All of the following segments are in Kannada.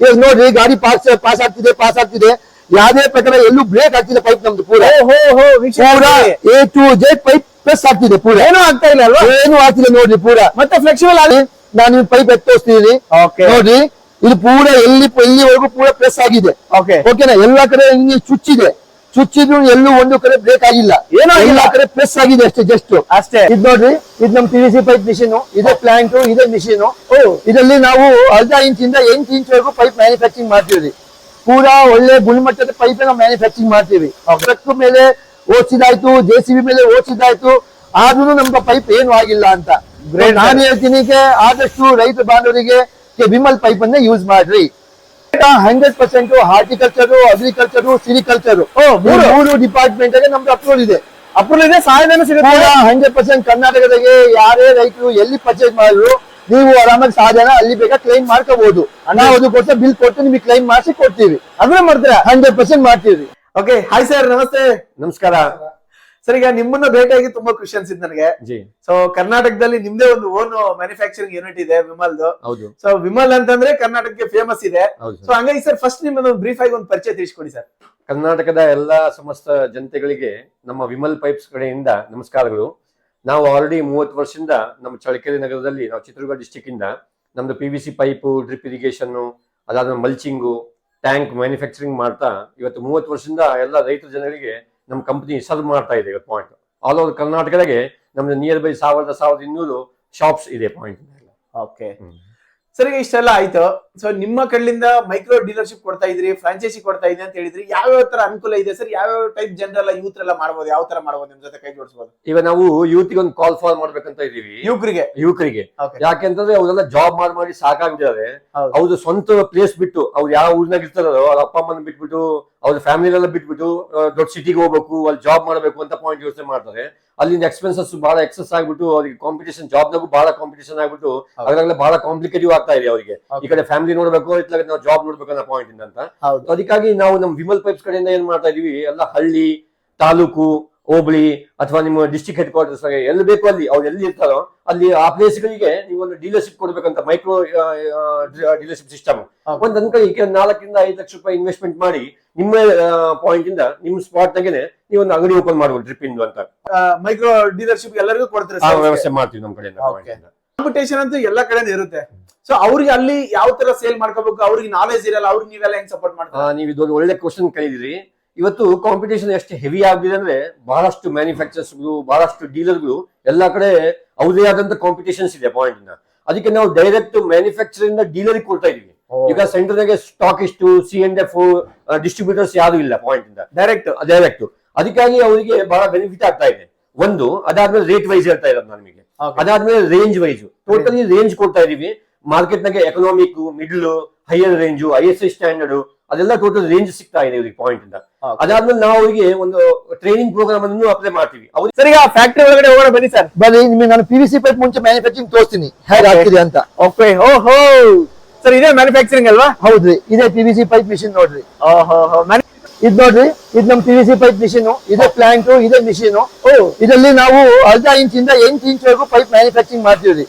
ಇವಾಗ ನೋಡ್ರಿ ಗಾಡಿ ಪಾಸ್ ಪಾಸ್ ಆಗ್ತಿದೆ ಪಾಸ್ ಆಗ್ತಿದೆ. ಯಾವ್ದೇ ಪ್ರಕಾರ ಎಲ್ಲೂ ಬ್ರೇಕ್ ಆಗ್ತಿದೆ ಪೈಪ್ ನಮ್ದು ಪೂರ. ಓ ಹೋ ಹೋ ಪೂರ A to Z pipe press ಆಗ್ತಿದೆ ಪೂರ. ಏನೂ ಆಗ್ತಾ ಇಲ್ಲ ಅಲ್ವಾ? ಏನು ಆಗ್ತಿದೆ ನೋಡ್ರಿ ಪೂರ. ಮತ್ತೆ ಫ್ಲೆಕ್ಸಿಬಲ್ ಆಗಿ? ನಾನು ನಿಮ್ ಪೈಪ್ ಎತ್ತೋಸ್ತೀನಿ Okay. ನೋಡ್ರಿ ಇದು ಪೂರ ಎಲ್ಲಿ ಎಲ್ಲಿವರೆಗೂ ಪೂರ ಪ್ರೆಸ್ ಆಗಿದೆ. ಓಕೆ ಓಕೆನಾ ಎಲ್ಲಾ ಕಡೆ ಹಿಂಗೆ ಚುಚ್ಚಿದೆ ಚುಚ್ಚಿದ್ರು ಎಲ್ಲೂ ಒಂದು ಕಡೆ ಬ್ರೇಕ್ ಆಗಿಲ್ಲ. ಏನೋ. ಎಲ್ಲಾ ಕಡೆ ಪ್ರೆಸ್ ಆಗಿದೆ ಅಷ್ಟೇ ಜಸ್ಟ್ ಅಷ್ಟೇ. ಇದ್ ನೋಡ್ರಿ ಇದು ನಮ್ P V C pipe machine ಇದೇ ಪ್ಲಾಂಟ್ ಇದೇ ಮಿಷಿನ್ ಇದರಲ್ಲಿ ನಾವು ಅರ್ಧ ಇಂಚ್ ಇಂದ ಎಂಟು ಇಂಚ್ ವರೆಗೂ ಪೈಪ್ ಮ್ಯಾನುಫ್ಯಾಕ್ಚರಿಂಗ್ ಮಾಡ್ತೀವಿ ಪೂರಾ ಒಳ್ಳೆ ಗುಣಮಟ್ಟದ ಪೈಪ್ ನಾವು ಮ್ಯಾನುಫ್ಯಾಕ್ಚರಿಂಗ್ ಮಾಡ್ತೀವಿ ಟ್ರಕ್ ಮೇಲೆ ಓಡಿಸಿದಾಯ್ತು ಜೆ ಸಿ ಬಿ ಮೇಲೆ ಓಡಿಸಿದಾಯ್ತು. ಆದ್ರೂ ನಮ್ಗೆ ಪೈಪ್ ಏನು ಆಗಿಲ್ಲ ಅಂತ. ನಾನು ಹೇಳ್ತೀನಿ ಆದಷ್ಟು ರೈತ ಬಾಂಧವರಿಗೆ ಕೆ ವಿಮಲ್ ಪೈಪ್ ಅನ್ನೇ ಯೂಸ್ ಮಾಡ್ರಿ. Hundred percent horticulture agriculture sericulture. ಮೂರು. ಡಿಪಾರ್ಟ್ಮೆಂಟ್ ಡಿಪಾರ್ಟ್ಮೆಂಟ್ ನಮ್ದು ಅಪ್ರೂವಲ್ ಇದೆ. ಅಪ್ರೂವಲ್ ಇದೆ ಸಹಾಯಧನ ಸಿಗುತ್ತೆ. ಹಂಡ್ರೆಡ್ ಪರ್ಸೆಂಟ್ ಕರ್ನಾಟಕದಾಗೆ ಯಾರೇ ರೈತರು ಎಲ್ಲಿ ಪರ್ಚೇಸ್ ಮಾಡಿದ್ರು ನೀವು ಆರಾಮಾಗಿ ಸಾಧನ ಅಲ್ಲಿ ಬೇಕಾ ಕ್ಲೈಮ್ ಮಾಡ್ಕೋಬಹುದು ನಾವು ಅದಕ್ಕೋಸ್ಕರ ಬಿಲ್ ಕೊಟ್ಟು ನಿಮಗೆ ಕ್ಲೈಮ್ ಮಾಡಿಸಿ ಕೊಡ್ತೀವಿ. ಅದನ್ನ ಮಾಡ್ತೀರಾ? ಹಂಡ್ರೆಡ್ ಪರ್ಸೆಂಟ್ ಮಾಡ್ತೀವಿ. ಓಕೆ ಹಾಯ್ ಸರ್ ನಮಸ್ತೆ. ನಮಸ್ಕಾರ. ಸರ್ ಈಗ ನಿಮ್ಮನ್ನ ಭೇಟಿಯಾಗಿ ತುಂಬಾ ಖುಷಿ ಅನ್ಸಿದ್ ನನಗೆ. ಜಿ. ಸೊ ಕರ್ನಾಟಕದಲ್ಲಿ ನಿಮ್ದೇ ಒಂದು ಓನ್ ಮ್ಯಾನುಫ್ಯಾಕ್ಚರಿಂಗ್ ಯೂನಿಟ್ ಇದೆ ವಿಮಲ್ದು. ಹೌದು. ಸೊ ವಿಮಲ್ ಅಂತಂದ್ರೆ ಕರ್ನಾಟಕಕ್ಕೆ ಫೇಮಸ್ ಇದೆ. ಹೌದು ಸೊ ಹಂಗಾಗಿ ಸರ್ ಫಸ್ಟ್ ನಿಮ್ಮನ್ನ ಬ್ರೀಫ್ ಆಗಿ ಒಂದು ಪರಿಚಯ ತಿಳಿಸ್ಕೊಡಿ ಸರ್ ಕರ್ನಾಟಕದ ಎಲ್ಲಾ ಸಮಸ್ತ ಜನತೆಗಳಿಗೆ ನಮ್ಮ ವಿಮಲ್ ಪೈಪ್ಸ್ ಕಡೆಯಿಂದ ನಮಸ್ಕಾರಗಳು. ನಾವು ಆಲ್ರೆಡಿ ಮೂವತ್ತು ವರ್ಷದಿಂದ ನಮ್ಮ ಚಳ್ಳಕೆರೆ ನಗರದಲ್ಲಿ ನಾವು ಚಿತ್ರದುರ್ಗ ಡಿಸ್ಟಿಕ್ ಇಂದ ನಮ್ದು P V C pipe drip irrigation ಅದಾದ ಮಲ್ಚಿಂಗು ಟ್ಯಾಂಕ್ ಮ್ಯಾನುಫ್ಯಾಕ್ಚರಿಂಗ್ ಮಾಡ್ತಾ ಇವತ್ತು ಮೂವತ್ತು ವರ್ಷದಿಂದ ಎಲ್ಲ ರೈತರ ಜನರಿಗೆ ನಮ್ಮ ಕಂಪ್ನಿ ಸರ್ವ್ ಮಾಡ್ತಾ ಇದೆ ಇವತ್ತು ಪಾಯಿಂಟ್ ಆಲ್ ಓವರ್ ಕರ್ನಾಟಕದಾಗೆ ನಮ್ದು ನಿಯರ್ ಬೈ ಸಾವಿರದ ಸಾವಿರದ ಇನ್ನೂರು ಶಾಪ್ಸ್ ಇದೆ ಪಾಯಿಂಟ್ ಓಕೆ ಸರಿ ಇಷ್ಟೆಲ್ಲ ಆಯ್ತು. ಸೊ ನಿಮ್ಮ ಕಡೆಯಿಂದ ಮೈಕ್ರೋ ಡೀಲರ್ಶಿಪ್ ಕೊಡ್ತಾ ಇದ್ರಿ ಫ್ರಾಂಚೈಸಿ ಕೊಡ್ತಾ ಇದೆ ಅಂತ ಹೇಳಿದ್ರಿ ಯಾವ ತರ ಅನುಕೂಲ ಇದೆ ಸರ್? ಯಾವ ಟೈಪ್ ಜನರೆಲ್ಲ ಯೂತ್ ಎಲ್ಲ ಮಾಡಬಹುದು ಯಾವ ತರ ಮಾಡಬಹುದು ನಿಮ್ ಜೊತೆ ಕೈ ಜೋಡಿಸಬಹುದು ಈಗ ನಾವು ಯೂತ್ಗೆ ಒಂದು ಕಾಲ್ ಫಾಲ್ ಮಾಡ್ಬೇಕಂತ ಇದೀವಿ ಯುವಕರಿಗೆ. ಯುವಕರಿಗೆ. ಯಾಕೆಂತಂದ್ರೆ ಅವರೆಲ್ಲ ಜಾಬ್ ಮಾಡಿ ಮಾಡಿ ಸಾಕಾಗಿದ್ದಾರೆ ಅವ್ರ ಅವ್ರದ್ದು ಸ್ವಂತ ಪ್ಲೇಸ್ ಬಿಟ್ಟು ಅವ್ರು ಯಾವ ಊರ್ನಾಗ ಇರ್ತಾರೋ ಅವ್ರ ಅಪ್ಪ ಅಮ್ಮನ ಬಿಟ್ಬಿಟ್ಟು ಅವ್ರ ಫ್ಯಾಮಿಲಿನೆಲ್ಲ ಬಿಟ್ಬಿಟ್ಟು ಆ, ದೊಡ್ಡ ಸಿಟಿಗೆ ಹೋಗ್ಬೇಕು ಅಲ್ಲಿ ಜಾಬ್ ಮಾಡಬೇಕು ಅಂತ ಪಾಯಿಂಟ್ ಯೋಚನೆ ಮಾಡ್ತಾರೆ. ಅಲ್ಲಿಂದ ಎಕ್ಸ್ಪೆನ್ಸಸ್ ಬಹಳ ಎಕ್ಸಸ್ ಆಗ್ಬಿಟ್ಟು ಅವ್ರಿಗೆ ಕಾಂಪಿಟೇಷನ್ ಜಾಬ್ನಾಗೂ ಬಹಳ ಕಾಂಪಿಟೇಷನ್ ಆಗ್ಬಿಟ್ಟು ಅದ್ರಾಗಲೇ ಬಹಳ ಕಾಂಪ್ಲಿಕೇಟಿವ್ ಆಗ್ತಾ ಇದೆ ಅವರಿಗೆ. ಈ ಕಡೆ ಫ್ಯಾಮಿಲಿ ನೋಡ್ಬೇಕು ಇತ್ಲಾಗ ನಾವು ಜಾಬ್ ನೋಡ್ಬೇಕು ಅನ್ನೋ ಪಾಯಿಂಟ್ ಇಂದ ಅಂತ ಹೌದು ಅದಕ್ಕಾಗಿ ನಾವು ನಮ್ಮ ವಿಮಲ್ ಪೈಪ್ಸ್ ಕಡೆಯಿಂದ ಏನ್ ಮಾಡ್ತಾ ಇದೀವಿ ಎಲ್ಲ ಹಳ್ಳಿ ತಾಲೂಕು ಹೋಬಳಿ ಅಥವಾ ನಿಮ್ಮ ಡಿಸ್ಟಿಕ್ ಹೆಡ್ ಕ್ವಾರ್ಟರ್ಸ್ ಎಲ್ಲಿ ಬೇಕು ಅಲ್ಲಿ ಅವ್ರು ಎಲ್ಲಿ ಇರ್ತಾರೋ ಅಲ್ಲಿ ಆ ಪ್ಲೇಸ್ಗಳಿಗೆ ನೀವು ಒಂದು ಡೀಲರ್ಶಿಪ್ ಕೊಡ್ಬೇಕಂತ ಮೈಕ್ರೋ ಡೀಲರ್ಶಿಪ್ ಸಿಸ್ಟಮ್. ಒಂದ್ ಅನ್ಕೊಳ್ಳಿ ಈಗ ನಾಲ್ಕರಿಂದ ಐದು ಲಕ್ಷ ರೂಪಾಯಿ ಇನ್ವೆಸ್ಟ್ಮೆಂಟ್ ಮಾಡಿ ನಿಮ್ಮ ಪಾಯಿಂಟ್ ಇಂದ ನಿಮ್ಮ ಸ್ಪಾಟ್ ನಾಗೇನೆ ನೀವು ಒಂದು ಅಂಗಡಿ ಓಪನ್ ಮಾಡ್ಬೋದು ಟ್ರಿಪ್ ಇಂದು ಅಂತ ಮೈಕ್ರೋ ಡೀಲರ್ಶಿಪ್ ಎಲ್ಲರಿಗೂ ಕೊಡ್ತಾರೆ ಆ ವ್ಯವಸ್ಥೆ ಮಾಡ್ತೀವಿ ನಮ್ಮ ಕಡೆಯಿಂದ Okay. point ಇಂದ. ಕಾಂಪಿಟೇಷನ್ ಅಂತೂ ಎಲ್ಲ ಕಡೆ ಇರುತ್ತೆ. ಸೊ ಅವ್ರಿಗೆ ಅಲ್ಲಿ ಯಾವ ತರ ಸೇಲ್ ಮಾಡ್ಕೋಬೇಕು ಅವ್ರಿಗೆ ನಾಲೆಜ್ ಇರಲ್ಲ ಅವ್ರಿಗೆ ನೀವೆಲ್ಲ ಹೆಂಗ್ ಸಪೋರ್ಟ್ ಮಾಡ್ತಾರೆ? ನೀವು ಇದೊಂದು ಒಳ್ಳೆ ಕ್ವಶನ್ ಕಲಿದಿರಿ ಇವತ್ತು ಕಾಂಪಿಟೇಷನ್ ಎಷ್ಟು ಹೆವಿ ಆಗಿದೆ ಅಂದ್ರೆ ಬಹಳಷ್ಟು ಮ್ಯಾನುಫ್ಯಾಕ್ಚರ್ಸ್ಗಳು ಬಹಳಷ್ಟು ಡೀಲರ್ಗಳು ಎಲ್ಲಾ ಕಡೆ ಅವ್ರದೇ ಆದಂತ ಕಾಂಪಿಟೇಷನ್ಸ್ ಇದೆ ಪಾಯಿಂಟ್ ಇಂದ. ಅದಕ್ಕೆ ನಾವು ಡೈರೆಕ್ಟ್ ಮ್ಯಾನುಫ್ಯಾಕ್ಚರ್ ಇಂದ ಡೀಲರ್ ಕೊಡ್ತಾ ಇದೀವಿ ಈಗ ಸೆಂಟರ್ನಾಗೆ ಸ್ಟಾಕ್ ಇಷ್ಟು ಸಿ ಅಂಡ್ ಎಫ್ ಡಿಸ್ಟ್ರಿಬ್ಯೂಟರ್ಸ್ ಯಾರು ಇಲ್ಲ ಪಾಯಿಂಟ್ ಇಂದ. ಡೈರೆಕ್ಟ್ ಡೈರೆಕ್ಟ್ ಅದಕ್ಕಾಗಿ ಅವರಿಗೆ ಬಹಳ ಬೆನಿಫಿಟ್ ಆಗ್ತಾ ಇದೆ. ಒಂದು ಅದಾದ್ಮೇಲೆ ರೇಟ್ ವೈಸ್ ಹೇಳ್ತಾ ಇರೋದು ನಾನು ನಿಮಗೆ ಅದಾದ್ಮೇಲೆ ರೇಂಜ್ ವೈಸ್ ಟೋಟಲಿ ರೇಂಜ್ ಕೊಡ್ತಾ ಇದೀವಿ. ಮಾರ್ಕೆಟ್ ನಾಗೆ economic middle higher range I S I standard ಅದೆಲ್ಲ ಟೋಟಲ್ ರೇಂಜ್ ಸಿಗ್ತಾ ಇದೆ ಇವ್ರಿಗೆ ಪಾಯಿಂಟ್ ಇಂದ. ಅದಾದ್ಮೇಲೆ ನಾವು ಅವರಿಗೆ ಒಂದು ಟ್ರೈನಿಂಗ್ ಪ್ರೋಗ್ರಾಮ್ ಅನ್ನು ಅಪ್ಲೈ ಮಾಡ್ತೀವಿ. ಅವ್ರಿಗೆ ಸರ್ ಈಗ ಫ್ಯಾಕ್ಟರಿ ಒಳಗಡೆ ಹೋಗೋಣ ಬನ್ನಿ ಸರ್. ಬನ್ನಿ ನಿಮಗೆ ನಾನು ಪಿ ವಿ ಸಿ ಪೈಪ್ ಮುಂಚೆ ಮ್ಯಾನುಫ್ಯಾಕ್ಚರಿಂಗ್ ತೋರಿಸ್ತೀನಿ. ಹೇಗೆ. ಆಗ್ತಿದೆ ಅಂತ. ಓಕೆ ಓಹೋ! ಸರ್ ಇದೇ ಮ್ಯಾನುಫ್ಯಾಕ್ಚರಿಂಗ್ ಅಲ್ವಾ? ಹೌದ್ರಿ ಇದೇ P V C pipe machine ನೋಡ್ರಿ. ಓಹೋ ಇದ್ ನೋಡ್ರಿ ಇದು ನಮ್ P V C pipe machine ಇದೇ ಪ್ಲಾಂಟ್ ಇದೇ ಮಿಷಿನ್ ಇದರಲ್ಲಿ ನಾವು ಅರ್ಧ ಇಂಚ್ ಇಂದ ಎಂಟು ಇಂಚ್ ವರೆಗೂ ಪೈಪ್ ಮ್ಯಾನುಫ್ಯಾಕ್ಚರಿಂಗ್ ಮಾಡ್ತೀವಿ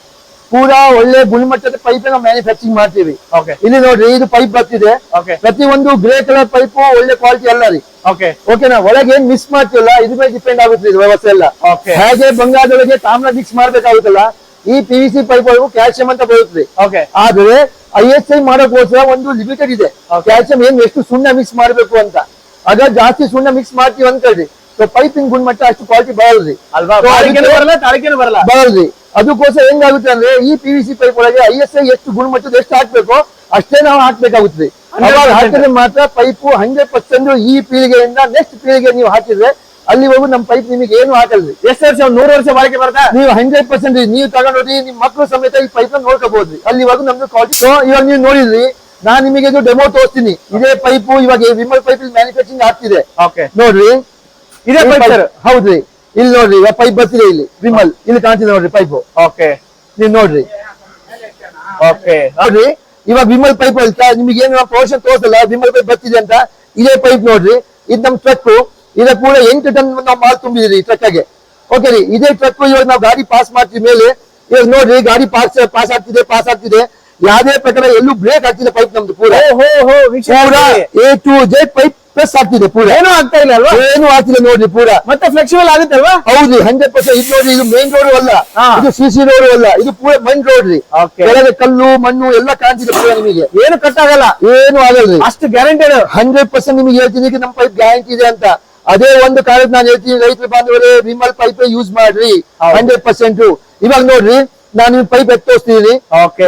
ಪೂರಾ ಒಳ್ಳೆ ಗುಣಮಟ್ಟದ ಪೈಪ್ ನಾವು ಮ್ಯಾನುಫ್ಯಾಕ್ಚರಿಂಗ್ ಮಾಡ್ತೀವಿ ಓಕೆ ಇಲ್ಲಿ ನೋಡ್ರಿ ಇದು ಪೈಪ್ ಬರ್ತಿದೆ. ಪ್ರತಿಯೊಂದು ಪ್ರತಿ ಒಂದು ಗ್ರೇ ಕಲರ್ ಪೈಪ್ ಒಳ್ಳೆ ಕ್ವಾಲಿಟಿ ಅಲ್ಲ ರೀ. ಓಕೆ ಓಕೆನಾ ಒಳಗೆ ಏನ್ ಮಿಸ್ ಮಾಡ್ತಿಲ್ಲ ಇದ್ರ ಮೇಲೆ ಡಿಪೆಂಡ್ ಆಗುತ್ತೆ ಇದು ವ್ಯವಸ್ಥೆ ಎಲ್ಲ. ಹಾಗೆ ಹೇಗೆ ಬಂಗಾರದೊಳಗೆ ತಾಮ್ರ ಮಿಕ್ಸ್ ಮಾಡ್ಬೇಕಾಗುತ್ತಲ್ಲ ಈ ಪಿ ವಿ ಸಿ ಪೈಪ್ ಒಳಗೂ ಕ್ಯಾಲ್ಸಿಯಂ ಅಂತ ಬರುತ್ತೆ ಓಕೆ ಆದ್ರೆ ಐ ಎಸ್ ಐ ಮಾಡೋಕೋಸ್ಕರ ಒಂದು ಲಿಮಿಟೆಡ್ ಇದೆ. ಕ್ಯಾಲ್ಸಿಯಂ ಏನ್ ಎಷ್ಟು ಸುಣ್ಣ ಮಿಕ್ಸ್ ಮಾಡ್ಬೇಕು ಅಂತ. ಅದ ಜಾಸ್ತಿ ಸುಣ್ಣ ಮಿಕ್ಸ್ ಮಾಡ್ತೀವಿ ಅನ್ಕೊಳ್ರಿ ಸೊ ಪೈಪಿಂಗ್ ಗುಣಮಟ್ಟ ಅಷ್ಟು ಕ್ವಾಲಿಟಿ ಬರಲ್ರಿ. ಅಲ್ವಾ? ಬರಲ್ಲ ತಾಳಿಕೆನೂ ಬರಲ್ಲ. ಬರಲ್ರಿ. ಅದಕ್ಕೋಸ್ಕರ ಹೆಂಗಾಗುತ್ತೆ ಅಂದ್ರೆ ಈ ಪಿ ವಿ ಸಿ ಪೈಪ್ ಒಳಗೆ ಐ ಎಸ್ ಐ ಎಷ್ಟು ಗುಣಮಟ್ಟದ ಎಷ್ಟು ಹಾಕ್ಬೇಕು ಅಷ್ಟೇ ನಾವು ಹಾಕ್ಬೇಕಾಗುತ್ತದೆ. ಅವಾಗ 100%. ಹಾಕಿದ್ರೆ ಮಾತ್ರ ಪೈಪು ಹಂಡ್ರೆಡ್ ಪರ್ಸೆಂಟ್ ಈ ಪೀಳಿಗೆಯಿಂದ ನೆಕ್ಸ್ಟ್ ಪೀಳಿಗೆ ನೀವು ಹಾಕಿದ್ರೆ ಅಲ್ಲಿವರೆಗೂ ನಮ್ಮ ಪೈಪ್ ನಿಮಗೆ ಏನು ಹಾಕಲ್ರಿ. ಎಷ್ಟು ವರ್ಷ ನೂರು ವರ್ಷ ಬಾಳಿಕೆ ಬರ್ತಾ ನೀವು ಹಂಡ್ರೆಡ್ ಪರ್ಸೆಂಟ್ ನೀವು ತಗೊಂಡೋಗಿ ನಿಮ್ ಮಕ್ಕಳು ಸಮೇತ ಈ ಪೈಪ್ ನೋಡ್ಕೋಬಹುದು ಅಲ್ಲಿವರೆಗೂ ನಮ್ದು ಕ್ವಾಲಿಟಿ ಇವಾಗ ನೀವು ನೋಡಿದ್ರಿ ನಾನ್ ನಿಮಗೆ ಇದು ಡೆಮೋ ತೋರಿಸ್ತೀನಿ. ಇದೇ ಪೈಪ್ ಇವಾಗ ವಿಮಲ್ ಪೈಪ್ ಮ್ಯಾನುಫ್ಯಾಕ್ಚರಿಂಗ್ ಆಗ್ತಿದೆ. ಓಕೆ ನೋಡ್ರಿ? ಇದೇ ಪೈಪ್ ಹೌದ್ರಿ. ಇಲ್ಲಿ ನೋಡ್ರಿ ಇವಾಗ ಪೈಪ್ ಬರ್ತಿದೆ ಇಲ್ಲಿ. ವಿಮಲ್ ಇಲ್ಲಿ ಕಾಣ್ತಿದೆ ನೋಡ್ರಿ ಪೈಪ್ ಓಕೆ ನೀವು ನೋಡ್ರಿ. ಓಕೆ ನೋಡ್ರಿ ಇವಾಗ ವಿಮಲ್ ಪೈಪ್ ಅಂತ ನಿಮಗೆ ಏನು ಪ್ರೊಡಕ್ಷನ್ ತೋರಿಸಲ್ಲ ವಿಮಲ್ ಪೈಪ್ ಬರ್ತಿದೆ ಅಂತ ಇದೇ ಪೈಪ್ ನೋಡ್ರಿ. ಇದು ನಮ್ ಟ್ರಕ್ ಇದ ಕೂಡ ಎಂಟು ಟನ್ ನಾವು ಮಾಲ್ ತುಂಬಿದ್ರಿ ಟ್ರಕ್ ಆಗಿ ಓಕೆ ರೀ ಇದೇ ಟ್ರಕ್ ಇವಾಗ ನಾವು ಗಾಡಿ ಪಾಸ್ ಮಾಡ್ತೀವಿ ಮೇಲೆ. ಇವಾಗ ನೋಡ್ರಿ ಗಾಡಿ ಪಾಸ್ ಪಾಸ್ ಆಗ್ತಿದೆ ಪಾಸ್ ಆಗ್ತಿದೆ. ಯಾವ್ದೇ ಪ್ರಕಾರ ಎಲ್ಲೂ ಬ್ರೇಕ್ ಆಗ್ತಿದೆ ಪೈಪ್ ನಮ್ದು ಪೂರ. A to Z pipe press ಆಗ್ತಿದೆ ಪೂರ. ಏನೂ ಆಗ್ತಾ ಇಲ್ಲ ಅಲ್ವಾ? ಏನು ಆಗ್ತಿಲ್ಲ ನೋಡ್ರಿ ಪೂರ. ಮತ್ತೆ ಫ್ಲೆಕ್ಸಿಬಲ್ ಆಗುತ್ತೆ ಅಲ್ವಾ? ಹೌದು ಹಂಡ್ರೆಡ್ ಪರ್ಸೆಂಟ್ ಇದು ನೋಡ್ರಿ ಇದು ಮೇನ್ ರೋಡ್ ಅಲ್ಲ. ಇದು ಸಿ ಸಿ ರೋಡ್ ಅಲ್ಲ. ಇದು ಪೂರ ಮಣ್ ರೋಡ್ ರೀ. ಕೆಳಗೆ ಕಲ್ಲು ಮಣ್ಣು ಎಲ್ಲ ಕಾಣ್ತಿದೆ ಪೂರ ನಿಮಗೆ. ಏನು ಕಟ್ ಆಗಲ್ಲ. ಏನು ಆಗಲ್ರಿ. ಅಷ್ಟು ಗ್ಯಾರಂಟಿ ಹಂಡ್ರೆಡ್ ಪರ್ಸೆಂಟ್ ನಿಮಗೆ ಹೇಳ್ತೀನಿ ನಮ್ಮ ಪೈಪ್ ಗ್ಯಾರಂಟಿ ಇದೆ ಅಂತ. ಅದೇ ಒಂದು ಕಾರಣಕ್ಕೆ ನಾನು ಹೇಳ್ತೀನಿ ರೈತರು ಬಾಂಧವರೇ ವಿಮಲ್ ಪೈಪ್ ಯೂಸ್ ಮಾಡ್ರಿ. ಹಂಡ್ರೆಡ್ ಪರ್ಸೆಂಟ್ ಇವಾಗ ನೋಡ್ರಿ ನಾನು ನಿಮ್ ಪೈಪ್ ಎತ್ತೋಸ್ತೀನಿ.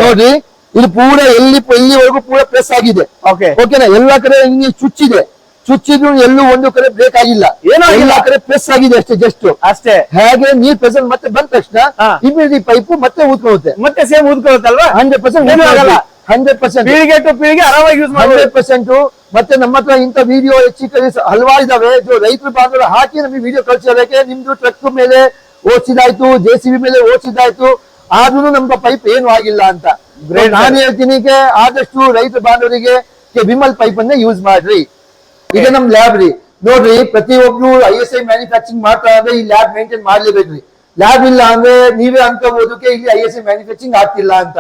ನೋಡ್ರಿ ಇದು ಪೂರ ಎಲ್ಲಿ ಎಲ್ಲಿವರೆಗೂ ಪೂರ ಪ್ರೆಸ್ ಆಗಿದೆ. ಓಕೆ ಓಕೆನಾ ಎಲ್ಲಾ ಕಡೆ ಹಿಂಗೆ ಚುಚ್ಚಿದೆ. ಚುಚ್ಚಿದ್ರು ಎಲ್ಲೂ ಒಂದು ಕಡೆ ಬ್ರೇಕ್ ಆಗಿಲ್ಲ. ಏನೋ. ಎಲ್ಲಾ ಕಡೆ ಪ್ರೆಸ್ ಆಗಿದೆ ಅಷ್ಟೇ ಜಸ್ಟ್ ಅಷ್ಟೇ. ಹಾಗೆ ನೀರ್ ಪ್ರೆಸೆಂಟ್ ಮತ್ತೆ ಬಂದ ತಕ್ಷಣ ಹಾ. ಪೈಪು ಮತ್ತೆ ಊದ್ಕೊಳ್ಳುತ್ತೆ. ಮತ್ತೆ ಸೇಮ್ ಊದ್ಕೊಳುತ್ತಲ್ವಾ ಹಂಡ್ರೆಡ್ ಪರ್ಸೆಂಟ್ ಆಗಲ್ಲ. ಹಂಡ್ರೆಡ್ ಪರ್ಸೆಂಟ್ ಪೀಳಿಗೆ ಟು ಪೀಳಿಗೆ ಆರಾಮಾಗಿ ಯೂಸ್ ಮಾಡಿ ಹಂಡ್ರೆಡ್ ಪರ್ಸೆಂಟ್ ಮತ್ತೆ ನಮ್ಮ ಹತ್ರ ಇಂಥ ವಿಡಿಯೋ ಹೆಚ್ಚಿಗೆ ಹಲವಾರು ಇದಾವೆ. ಇದು ರೈತರು ಬಾಂಧವರು ಹಾಕಿ ನಮಗೆ ವಿಡಿಯೋ ಕಳಿಸಬೇಕೆ ನಿಮ್ದು ಟ್ರಕ್ ಮೇಲೆ ಓಡಿಸಿದಾಯ್ತು ಜೆ ಸಿ ಬಿ ಮೇಲೆ ಓಡಿಸಿದಾಯ್ತು ಆದ್ರೂ ನಮ್ಗೆ ಪೈಪ್ ಏನು ಆಗಿಲ್ಲ ಅಂತ. ನಾನು ಹೇಳ್ತೀನಿ ಆದಷ್ಟು ರೈತ ಬಾಂಧವರಿಗೆ ವಿಮಲ್ ಪೈಪ್ ಅನ್ನೇ ಯೂಸ್ ಮಾಡ್ರಿ. ಈಗ ನಮ್ ಲ್ಯಾಬ್ ರೀ. ನೋಡ್ರಿ ಪ್ರತಿಯೊಬ್ರು ಐ ಎಸ್ ಐ ಮ್ಯಾನುಫ್ಯಾಕ್ಚರಿಂಗ್ ಮಾಡ್ತಾ ಅಂದ್ರೆ ಈ ಲ್ಯಾಬ್ ಮೇಂಟೈನ್ ಮಾಡ್ಲೇಬೇಕ್ರಿ. ಲ್ಯಾಬ್ ಇಲ್ಲ ಅಂದ್ರೆ ನೀವೇ ಅನ್ಕೋಬಹುದಕ್ಕೆ ಇಲ್ಲಿ ಐ ಎಸ್ ಐ ಮ್ಯಾನುಫ್ಯಾಕ್ಚರಿಂಗ್ ಆಗ್ತಿಲ್ಲ ಅಂತ.